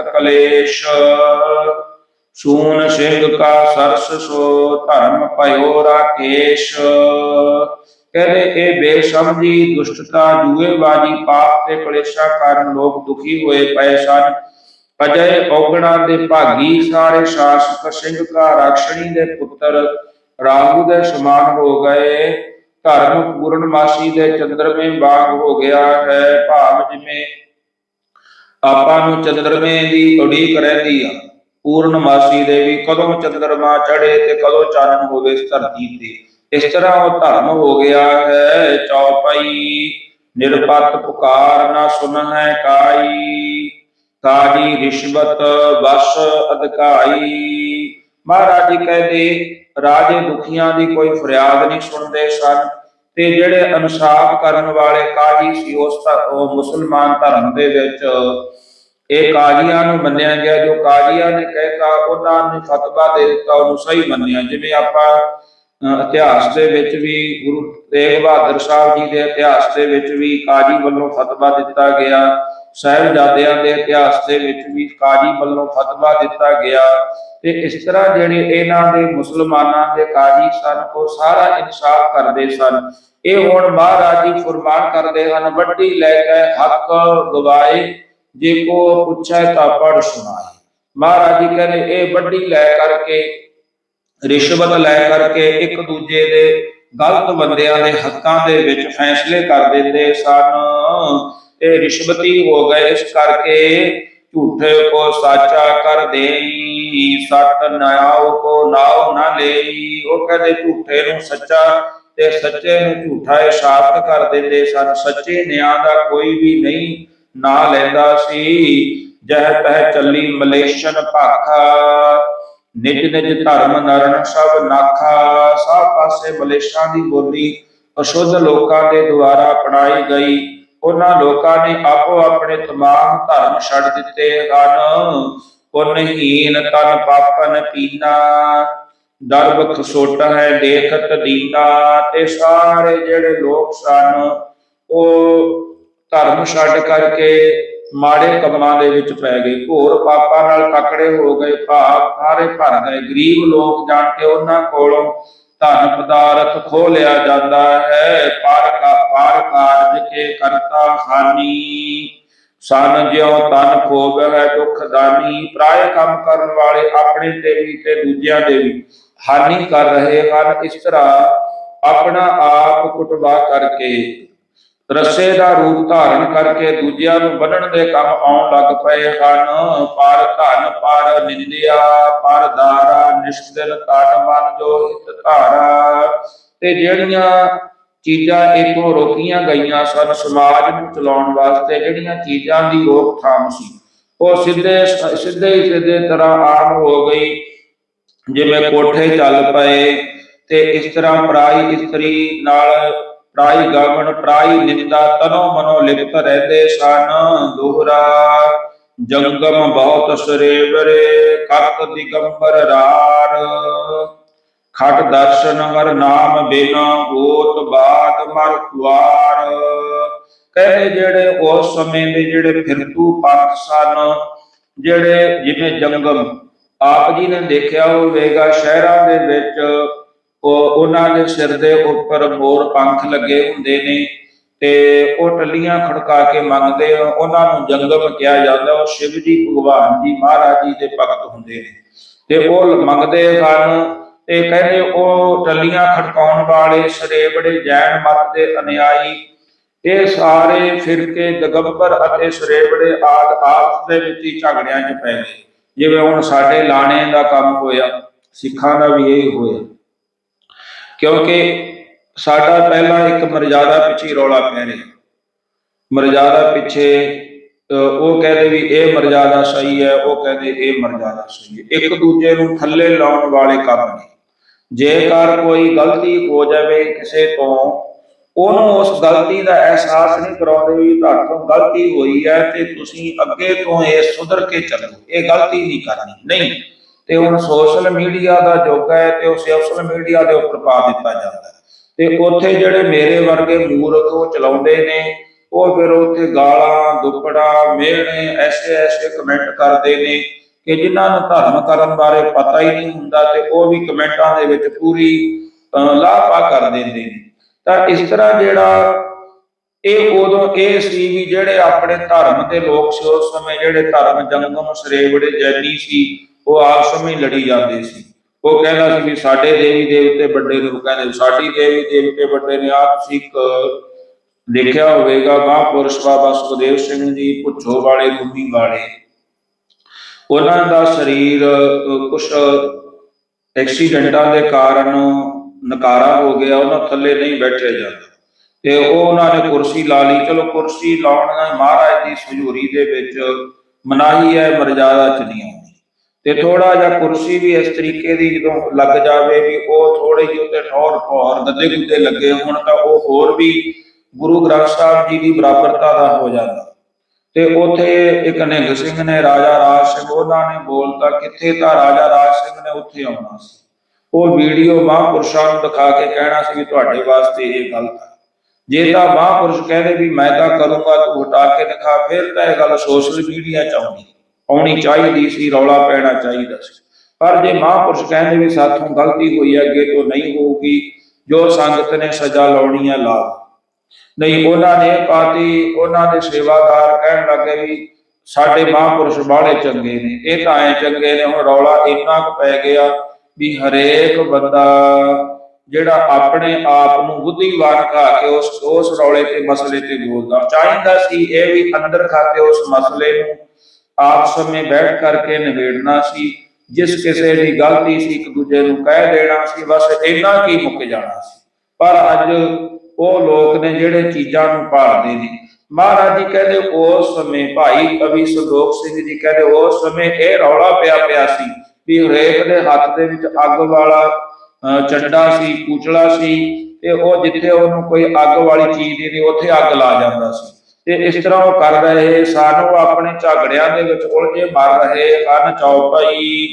ਸੂਨ ਸਿੰਘ ਕਾ ਸਰਸ ਸੋ ਧਰਮ ਭਇਓ ਰਾਕੇਸ਼। ਕਹਿੰਦੇ, ਇਹ ਬੇਸਮਝੀ ਦੁਸ਼ਟਤਾ ਜੂਏਬਾਜੀ ਪਾਪ ਤੇ ਕਲੇਸ਼ਾਂ ਕਾਰਨ ਲੋਕ ਦੁਖੀ ਹੋਏ ਪਏ ਸਨ। ਅਜੇ ਔਗਣਾ ਦੇ ਭਾਗੀ ਸਾਰੇ ਸ਼ਾਸਕ ਸਿੰਘ ਕਾ ਰਾਖਸ਼ਣੀ ਦੇ ਪੁੱਤਰ ਰਾਹੂ ਦੇ ਸਮਾਨ ਹੋ ਗਏ ਧਰਮ ਪੂਰਨਮਾਸੀ ਦੇ ਚੰਦਰਮੇ ਬਾਗ ਹੋ ਗਿਆ ਹੈ ਭਾਵ ਜਿਵੇਂ ਆਪਾਂ ਨੂੰ ਚੰਦਰਮੇ ਦੀ ਉਡੀਕ ਰਹਿੰਦੀ ਆ। ਪੂਰਨਮਾਸੀ ਦੇ ਵੀ ਕਦੋਂ ਚੰਦਰਮਾ ਚੜੇ ਤੇ ਕਦੋਂ ਚਾਨਣ ਹੋਵੇ ਇਸ ਧਰਤੀ ਤੇ। ਇਸ ਤਰ੍ਹਾਂ ਉਹ ਧਰਮ ਹੋ ਗਿਆ ਹੈ, ਚੌਪਈ ਨਿਰਪਤ ਪੁਕਾਰ ਨਾ ਸੁਨ ਹੈ ਕਾਈ, ਕਾਜੀ ਰਿਸ਼ਵਤ ਵਸ ਅਧਿਕਾਈ। ਮਹਾਰਾਜ ਜੀ ਕਹਿੰਦੇ, ਰਾਜੇ ਦੁਖੀਆਂ ਦੀ ਕੋਈ ਫਰਿਆਦ ਨਹੀਂ ਸੁਣਦੇ ਸਨ ਤੇ ਜਿਹੜੇ ਇਨਸਾਫ ਕਰਨ ਵਾਲੇ ਕਾਜੀ ਸੀ, ਉਸ ਧਰ- ਉਹ ਮੁਸਲਮਾਨ ਧਰਮ ਦੇ ਵਿੱਚ ਇਹ ਕਾਜ਼ੀਆਂ ਨੂੰ ਮੰਨਿਆ ਗਿਆ। ਜੋ ਕਾਜ਼ੀਆਂ ਨੇ ਕਹਿਤਾ, ਉਹਨਾਂ ਨੇ ਫਤਵਾ ਦੇ ਦਿੱਤਾ, ਉਹਨੂੰ ਸਹੀ ਮੰਨਿਆ। ਜਿਵੇਂ ਆਪਾਂ ਇਤਿਹਾਸ ਦੇ ਵਿੱਚ ਵੀ ਗੁਰੂ ਤੇਗ ਬਹਾਦਰ ਸਾਹਿਬ ਜੀ ਦੇ ਇਤਿਹਾਸ ਦੇ ਵਿੱਚ ਵੀ ਕਾਜ਼ੀ ਵੱਲੋਂ ਫਤਵਾ ਦਿੱਤਾ ਗਿਆ। ਸਾਹਿਬਜ਼ਾਦਿਆਂ ਦੇ ਇਤਿਹਾਸ ਦੇ ਵਿੱਚ ਵੀ ਕਾਜੀ ਵੱਲੋਂ ਫਤਵਾ ਦਿੱਤਾ ਗਿਆ ਤੇ ਇਸ ਤਰ੍ਹਾਂ ਜਿਹੜੇ ਇਹਨਾਂ ਦੇ ਮੁਸਲਮਾਨਾਂ ਦੇ ਕਾਜੀ ਸਨ, ਉਹ ਸਾਰਾ ਇਨਸਾਫ ਕਰਦੇ ਸਨ। ਇਹ ਹੁਣ ਮਹਾਰਾਜ ਜੀ ਫਰਮਾਨ ਕਰਦੇ ਹਨ, ਵੱਡੀ ਲੈ ਕੇ ਹੱਕ ਗਵਾਏ, ਜੇ ਕੋ ਪੁੱਛੈ ਤਾਂ ਪੜ ਸੁਣਾਏ। ਮਹਾਰਾਜ ਜੀ ਕਹਿੰਦੇ, ਇਹ ਵੱਡੀ ਲੈ ਕਰਕੇ, ਰਿਸ਼ਵਤ ਲੈ ਕਰਕੇ ਇੱਕ ਦੂਜੇ ਦੇ ਗਲਤ ਬੰਦਿਆਂ ਦੇ ਹੱਕਾਂ ਦੇ ਵਿੱਚ ਫੈਸਲੇ ਕਰ ਦਿੰਦੇ ਸਨ। ਇਹ ਰਿਸ਼ਵਤੀ ਹੋ ਗਏ, ਇਸ ਕਰਕੇ ਝੂਠੇ ਕੋ ਸਾਚਾ ਕਰ ਦੇਈ ਸਤ ਨਿਆਉ ਕੋ ਨਾਉ ਨਾ ਲਈ। ਉਹ ਕਹਿੰਦੇ ਝੂਠੇ ਨੂੰ ਸੱਚਾ ਤੇ ਸੱਚੇ ਨੂੰ ਝੂਠਾ ਇਹ ਕਰ ਦਿੰਦੇ ਸਨ। ਸੱਚੇ ਨਿਆਂ ਦਾ ਕੋਈ ਵੀ ਨਹੀਂ ਨਾ ਲੈਂਦਾ ਸੀ। ਜਹ ਤਹ ਚੱਲੀ ਮਲੇਸ਼ਨ ਭਾਖਾ, ਨਿਜ ਨਿਜ ਧਰਮ ਨਰਨ ਸਭ ਨਾਖਾ। ਸਭ ਪਾਸੇ ਮਲੇਸ਼ਾਂ ਦੀ ਬੋਲੀ, ਅਸ਼ੁੱਧ ਲੋਕਾਂ ਦੇ ਦੁਆਰਾ ਅਪਣਾਈ ਗਈ। ਉਹਨਾਂ ਲੋਕਾਂ ਨੇ ਆਪੋ ਆਪਣੇ ਤਮਾਮ ਧਰਮ ਛੱਡ ਦਿੱਤੇ ਹਨ। ਪੁਨਹੀਨ ਤਨ ਪਾਪਨ ਪੀਨਾ, ਦਰਬ ਖਸੋਟ ਹੈ ਦੇਖਤ ਦੀਨਾ ਤੇ ਸਾਰੇ ਜਿਹੜੇ ਲੋਕ ਸਨ, ਉਹ ਧਰਮ ਛੱਡ ਕਰਕੇ ਮਾੜੇ ਕੰਮਾਂ ਦੇ ਵਿੱਚ ਪੈ ਗਏ। ਘੋਰ ਪਾਪਾਂ ਨਾਲ ਤਕੜੇ ਹੋ ਗਏ ਭਾਵ ਸਾਰੇ ਭਰ ਗਏ। ਗਰੀਬ ਲੋਕ ਜਾਣ ਕੇ ਉਹਨਾਂ ਕੋਲੋਂ ਧਨ ਪਦਾਰਥ ਖੋ ਜਾਂਦਾ ਹੈ, ਪਰ ਕਾ ਪਰ ਕਾਰਜ ਕੇ ਕਰਤਾ ਹਾਨੀ। ਸਨ ਜਿਉ ਤਨ ਖੋਗ ਹੈ ਦੁਖ ਦਾਨੀ। ਪ੍ਰਾਇ ਕੰਮ ਕਰਨ ਵਾਲੇ ਆਪਣੇ ਤੇ ਵੀ ਤੇ ਦੂਜਿਆਂ ਦੇ ਵੀ ਹਾਨੀ ਕਰ ਰਹੇ ਹਨ। ਇਸ ਤਰ੍ਹਾਂ ਆਪਣਾ ਆਪ ਕੁਟਬਾ ਕਰਕੇ ਰਸੇ ਦਾ ਰੂਪ ਧਾਰਨ ਕਰਕੇ ਦੂਜਿਆਂ ਨੂੰ ਬੰਨਣ ਦੇ ਕੰਮ ਆਉਣ ਲੱਗ ਪਏ ਹਨ। ਪਰ ਧਨ, ਪਰ ਨਿੰਦਿਆ, ਪਰ ਦਾਰਾ ਨਿਸ਼ਦਲ ਤਨ, ਮਨ ਜੋ ਹਿਤ ਧਾਰਾ। ਤੇ ਜਿਹੜੀਆਂ ਚੀਜ਼ਾਂ ਇਥੋਂ ਰੋਕੀਆਂ ਗਈਆਂ ਸਨ ਸਮਾਜ ਨੂੰ ਚਲਾਉਣ ਵਾਸਤੇ, ਜਿਹੜੀਆਂ ਚੀਜ਼ਾਂ ਦੀ ਰੋਕਥਾਮ ਸੀ, ਉਹ ਸਿੱਧੇ ਸਿੱਧੇ ਹੀ ਸਿੱਧੇ ਤਰ੍ਹਾਂ ਆਮ ਹੋ ਗਈ। ਜਿਵੇਂ ਕੋਠੇ ਚੱਲ ਪਏ ਤੇ ਇਸ ਤਰ੍ਹਾਂ ਪਰਾਈ ਇਸਤਰੀ ਨਾਲ ਪ੍ਰਾਈ ਗਾਵਣ ਪ੍ਰਾਈ ਨਿੰਦਾ, ਤਨੋ ਮਨੋ ਲਿਪਤ ਰਹਿੰਦੇ ਸਨ ਦੋਹਰਾ। ਜੰਗਮ ਬਹੁਤ ਸਰੇਵਰੇ ਕਰਤ ਦਿਗੰਬਰ ਰਾਰ। ਖਟ ਦਰਸ਼ਨ ਹਰ ਨਾਮ ਬਿਨਾ ਹੋਤ ਬਾਤ ਮਰ ਖੁਆਰ ਕਹਿੰਦੇ ਜਿਹੜੇ ਉਸ ਸਮੇਂ ਦੇ ਜਿਹੜੇ ਫਿਰਤੂ ਪੰਥ ਸਨ, ਜਿਹੜੇ ਜਿਵੇਂ ਜੰਗਮ, ਆਪ ਜੀ ਨੇ ਦੇਖਿਆ ਹੋਵੇਗਾ ਸ਼ਹਿਰਾਂ ਦੇ ਵਿੱਚ ਉਹਨਾਂ ਦੇ ਸਿਰ ਦੇ ਉੱਪਰ ਮੋਰ ਪੰਖ ਲੱਗੇ ਹੁੰਦੇ ਨੇ ਤੇ ਉਹ ਟੱਲੀਆਂ ਖੜਕਾ ਕੇ ਮੰਗਦੇ ਆ, ਉਹਨਾਂ ਨੂੰ ਜੰਗਮ ਕਿਹਾ ਜਾਂਦਾ ਉਹ ਸ਼ਿਵ ਜੀ ਭਗਵਾਨ ਜੀ ਮਹਾਰਾਜ ਜੀ ਦੇ ਭਗਤ ਹੁੰਦੇ ਨੇ। ਤੇ ਉਹ ਮੰਗਦੇ ਹਨ ਤੇ ਕਹਿੰਦੇ ਉਹ ਟੱਲੀਆਂ ਖੜਕਾਉਣ ਵਾਲੇ ਸਰੇਬੜੇ ਜੈਨ ਮਤ ਦੇ ਅਨਿਆਈ ਇਹ ਸਾਰੇ ਫਿਰਕੇ ਦਗੰਬਰ ਅਤੇ ਸਰੇਬੜੇ ਆਦ ਆਪਸ ਦੇ ਵਿੱਚ ਹੀ ਝਗੜਿਆਂ 'ਚ ਪੈ ਗਏ। ਜਿਵੇਂ ਹੁਣ ਸਾਡੇ ਲਾਣੇ ਦਾ ਕੰਮ ਹੋਇਆ ਸਿੱਖਾਂ ਦਾ ਵੀ ਇਹ ਹੋਇਆ। ਕਿਉਂਕਿ ਸਾਡਾ ਪਹਿਲਾਂ ਇੱਕ ਮਰਜ਼ਾਦਾ ਪਿੱਛੇ ਰੌਲਾ ਪੈ ਰਿਹਾ। ਮਰਜ਼ਾਦਾ ਪਿੱਛੇ ਉਹ ਕਹਿੰਦੇ ਵੀ ਇਹ ਮਰਜ਼ਾਦਾ ਸਹੀ ਹੈ, ਉਹ ਕਹਿੰਦੇ ਇਹ ਮਰਜ਼ਾਦਾ ਸਹੀ ਹੈ। ਇੱਕ ਦੂਜੇ ਨੂੰ ਥੱਲੇ ਲਾਉਣ ਵਾਲੇ ਕੰਮ ਨੇ। ਜੇਕਰ ਕੋਈ ਗਲਤੀ ਹੋ ਜਾਵੇ ਕਿਸੇ ਤੋਂ, ਉਹਨੂੰ ਉਸ ਗਲਤੀ ਦਾ ਅਹਿਸਾਸ ਨਹੀਂ ਕਰਾਉਂਦੇ ਵੀ ਤੁਹਾਡੇ ਤੋਂ ਗਲਤੀ ਹੋਈ ਹੈ ਤੇ ਤੁਸੀਂ ਅੱਗੇ ਤੋਂ ਇਹ ਸੁਧਰ ਕੇ ਚੱਲੋ। ਇਹ ਗਲਤੀ ਨਹੀਂ ਕਰਨੀ। ਨਹੀਂ। ਤੇ ਹੁਣ ਸੋਸ਼ਲ ਮੀਡੀਆ ਦਾ ਯੁੱਗ ਹੈ ਤੇ ਉਹ ਸੋਸ਼ਲ ਮੀਡੀਆ ਦੇ ਉੱਪਰ ਪਾ ਦਿੱਤਾ ਜਾਂਦਾ ਤੇ ਉੱਥੇ ਜਿਹੜੇ ਮੇਰੇ ਵਰਗੇ ਮੂਰਖ ਉਹ ਚਲਾਉਂਦੇ ਨੇ, ਉਹ ਫਿਰ ਉੱਥੇ ਗਾਲਾਂ, ਦੁੱਪੜਾ, ਮਿਹਣੇ ਐਸੇ ਐਸੇ ਕਮੈਂਟ ਕਰਦੇ ਨੇ ਕਿ ਜਿਨ੍ਹਾਂ ਨੂੰ ਧਰਮ ਕਰਨ ਬਾਰੇ ਪਤਾ ਹੀ ਨਹੀਂ ਹੁੰਦਾ ਤੇ ਉਹ ਵੀ ਕਮੈਂਟਾਂ ਦੇ ਵਿੱਚ ਪੂਰੀ ਲਾਪਾ ਕਰ ਦਿੰਦੇ ਨੇ। ਤਾਂ ਇਸ ਤਰ੍ਹਾਂ ਜਿਹੜਾ ਇਹ ਉਦੋਂ ਇਹ ਸੀ ਵੀ ਜਿਹੜੇ ਆਪਣੇ ਧਰਮ ਦੇ ਲੋਕ ਸੀ, ਉਸ ਸਮੇਂ ਜਿਹੜੇ ਧਰਮ ਜੰਗਮ, ਸਰੇਵੜੇ, ਜੈਨੀ ਸੀ ਉਹ ਆਪਸ ਵਿੱਚ ਲੜੀ ਜਾਂਦੇ ਸੀ। ਉਹ ਕਹਿੰਦਾ ਸੀ ਵੀ ਸਾਡੇ ਦੇਵੀ ਦੇਵਤੇ ਵੱਡੇ ਨੇ ਉਹ ਕਹਿੰਦੇ ਸਾਡੀ ਦੇਵੀ ਦੇਵਤੇ ਵੱਡੇ ਨੇ, ਆਪ ਤੁਸੀਂ ਇੱਕ ਦੇਖਿਆ ਹੋਵੇਗਾ, ਮਹਾਂਪੁਰਸ਼ ਬਾਬਾ ਸੁਖਦੇਵ ਸਿੰਘ ਜੀ ਪੁੱਛੋ ਵਾਲੇ ਗੁੱਡੀ ਵਾਲੇ। ਉਹਨਾਂ ਦਾ ਸਰੀਰ ਕੁਝ ਐਕਸੀਡੈਂਟਾਂ ਦੇ ਕਾਰਨ ਨਕਾਰਾ ਹੋ ਗਿਆ, ਉਹਨਾਂ ਥੱਲੇ ਨਹੀਂ ਬੈਠਿਆ ਜਾਂਦਾ। ਤੇ ਉਹ ਉਹਨਾਂ ਨੇ ਕੁਰਸੀ ਲਾ ਲਈ, ਚਲੋ ਕੁਰਸੀ ਲਾਉਣ ਨਾਲ ਮਹਾਰਾਜ ਦੀ ਸਜੂਰੀ ਦੇ ਵਿੱਚ ਮਨਾਹੀ ਹੈ, ਮਰਜ਼ਾਦਾ ਚ ਨਹੀਂ ਆਉਂਦੀ ਤੇ ਥੋੜਾ ਜਿਹਾ ਕੁਰਸੀ ਵੀ ਇਸ ਤਰੀਕੇ ਦੀ ਜਦੋਂ ਲੱਗ ਜਾਵੇ ਵੀ ਉਹ ਥੋੜੇ ਜਿਹੇ ਉੱਤੇ ਠੌਰ ਠੌਰ ਗੱਦੇ ਗੁੱਦੇ ਲੱਗੇ ਹੋਣ ਤਾਂ ਉਹ ਹੋਰ ਵੀ ਗੁਰੂ ਗ੍ਰੰਥ ਸਾਹਿਬ ਜੀ ਦੀ ਬਰਾਬਰਤਾ ਦਾ ਹੋ ਜਾਂਦਾ। ਤੇ ਉਥੇ ਇੱਕ ਨਿਹੰਗ ਸਿੰਘ ਨੇ, ਰਾਜਾ ਰਾਜ ਸਿੰਘ, ਉਹਨਾਂ ਨੇ ਬੋਲਤਾ ਕਿੱਥੇ ਤਾਂ ਰਾਜਾ ਰਾਜ ਸਿੰਘ ਨੇ ਉੱਥੇ ਆਉਣਾ ਸੀ। ਉਹ ਵੀਡੀਓ ਮਹਾਂਪੁਰਸ਼ਾਂ ਨੂੰ ਦਿਖਾ ਕੇ ਕਹਿਣਾ ਸੀ ਵੀ ਤੁਹਾਡੇ ਵਾਸਤੇ ਇਹ ਗਲਤ ਹੈ ਜੇ ਤਾਂ ਮਹਾਂਪੁਰਸ਼ ਕਹਿੰਦੇ ਵੀ ਮੈਂ ਤਾਂ ਕਰੂੰਗਾ, ਤੂੰ ਹਟਾ ਕੇ ਦਿਖਾ, ਫਿਰ ਤਾਂ ਇਹ ਗੱਲ ਸੋਸ਼ਲ ਮੀਡੀਆ ਚ ਆਉਂਦੀ। ਆਉਣੀ ਚਾਹੀਦੀ ਸੀ ਰੌਲਾ ਪੈਣਾ ਚਾਹੀਦਾ ਸੀ। ਪਰ ਜੇ ਮਹਾਂਪੁਰਸ਼ ਕਹਿੰਦੇ ਵੀ ਸਾਥੋਂ ਗਲਤੀ ਹੋਈ ਹੈ ਅੱਗੇ ਤੋਂ ਨਹੀਂ ਹੋਊਗੀ ਜੋ ਸੰਗਤ ਨੇ ਸਜ਼ਾ ਲਾਉਣੀ ਹੈ ਲਾ ਨਹੀਂ ਉਹਨਾਂ ਨੇ ਪਾਤੀ ਉਹਨਾਂ ਦੇ ਸੇਵਾਦਾਰ ਕਹਿਣ ਲੱਗੇ ਵੀ ਸਾਡੇ ਮਹਾਂਪੁਰਸ਼ ਬਾਹਲੇ ਚੰਗੇ ਨੇ। ਇਹ ਤਾਂ ਐ ਚੰਗੇ ਨੇ ਹੁਣ ਰੌਲਾ ਇੰਨਾ ਕੁ ਪੈ ਗਿਆ ਵੀ ਹਰੇਕ ਬੰਦਾ ਜਿਹੜਾ ਆਪਣੇ ਆਪ ਨੂੰ ਬੁੱਧੀਵਾਨ ਕਹਾ ਕੇ ਉਸ ਉਸ ਰੌਲੇ ਤੇ ਮਸਲੇ ਤੇ ਬੋਲਦਾ। ਚਾਹੀਦਾ ਸੀ ਇਹ ਵੀ ਅੰਦਰ ਖਾਤੇ ਉਸ ਮਸਲੇ ਨੂੰ ਆਪਸ ਵਿੱਚ ਬੈਠ ਕਰਕੇ ਨਿਬੇੜਨਾ ਸੀ ਜਿਸ ਕਿਸੇ ਦੀ ਗਲਤੀ ਸੀ ਇੱਕ ਦੂਜੇ ਨੂੰ ਕਹਿ ਦੇਣਾ ਸੀ ਬਸ ਇੰਨਾ ਕੀ ਮੁੱਕ ਜਾਣਾ ਸੀ। ਪਰ ਅੱਜ ਉਹ ਲੋਕ ਨੇ ਜਿਹੜੇ ਚੀਜ਼ਾਂ ਨੂੰ ਭਾਲਦੇ ਨੇ। ਮਹਾਰਾਜ ਜੀ ਕਹਿੰਦੇ ਉਸ ਸਮੇਂ ਭਾਈ ਕਵੀ ਸੰਦੋਖ ਸਿੰਘ ਜੀ ਕਹਿੰਦੇ ਉਸ ਸਮੇਂ ਇਹ ਰੌਲਾ ਪਿਆ ਪਿਆ ਸੀ ਵੀ ਹਰੇਕ ਦੇ ਹੱਥ ਦੇ ਵਿੱਚ ਅੱਗ ਵਾਲਾ ਅਹ, ਚੱਡਾ ਸੀ ਕੂਚਲਾ ਸੀ ਤੇ ਉਹ ਜਿੱਥੇ ਉਹਨੂੰ ਕੋਈ ਅੱਗ ਵਾਲੀ ਚੀਜ਼ ਦੀ ਉੱਥੇ ਅੱਗ ਲਾ ਜਾਂਦਾ ਸੀ। ਤੇ ਇਸ ਤਰ੍ਹਾਂ ਉਹ ਕਰ ਰਹੇ ਸਾਨੂੰ ਆਪਣੇ ਝਗੜਿਆਂ ਦੇ ਵਿੱਚ ਉਲਝੇ ਮਰ ਰਹੇ ਹਨ। ਚੌਪਈ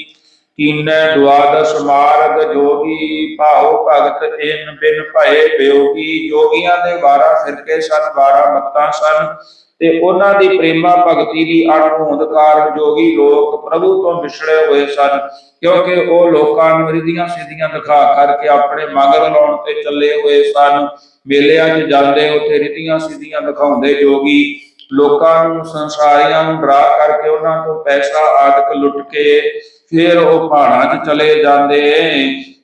ਕੀਨੈ ਦੁਆਦਸ ਮਾਰਗ ਜੋਗੀ, ਭਾਉ ਭਗਤ ਇਨ ਬਿਨ ਭਏ ਬਿਯੋਗੀ ਜੋਗੀਆਂ ਦੇ 12 ਫਿਰਕੇ ਸਨ 12 ਮੱਤਾਂ ਸਨ। ਤੇ ਉਹਨਾਂ ਦੀ ਪ੍ਰੇਮਾ ਭਗਤੀ ਦੀ ਅਣਹੋਂਦ ਕਾਰਨ ਜੋਗੀ ਲੋਕ ਪ੍ਰਭੂ ਤੋਂ ਵਿਛੜੇ ਹੋਏ ਸਨ, ਕਿਉਂਕਿ ਉਹ ਲੋਕਾਂ ਨੂੰ ਰਿਧੀਆਂ ਸਿੱਧੀਆਂ ਦਿਖਾ ਕਰਕੇ ਆਪਣੇ ਮਗਰ ਲਾਉਣ ਤੇ ਚੱਲੇ ਹੋਏ ਸਨ। ਮੇਲਿਆਂ 'ਚ ਜਾਂਦੇ ਉੱਥੇ ਰਿਧੀਆਂ ਸਿੱਧੀਆਂ ਦਿਖਾਉਂਦੇ ਜੋਗੀ ਲੋਕਾਂ ਨੂੰ, ਸੰਸਾਰੀਆਂ ਨੂੰ ਡਰਾ ਕਰਕੇ ਉਹਨਾਂ ਤੋਂ ਪੈਸਾ, ਆਦਿਕ ਲੁੱਟ ਕੇ ਫਿਰ ਉਹ ਪਹਾੜਾਂ 'ਚ ਚਲੇ ਜਾਂਦੇ।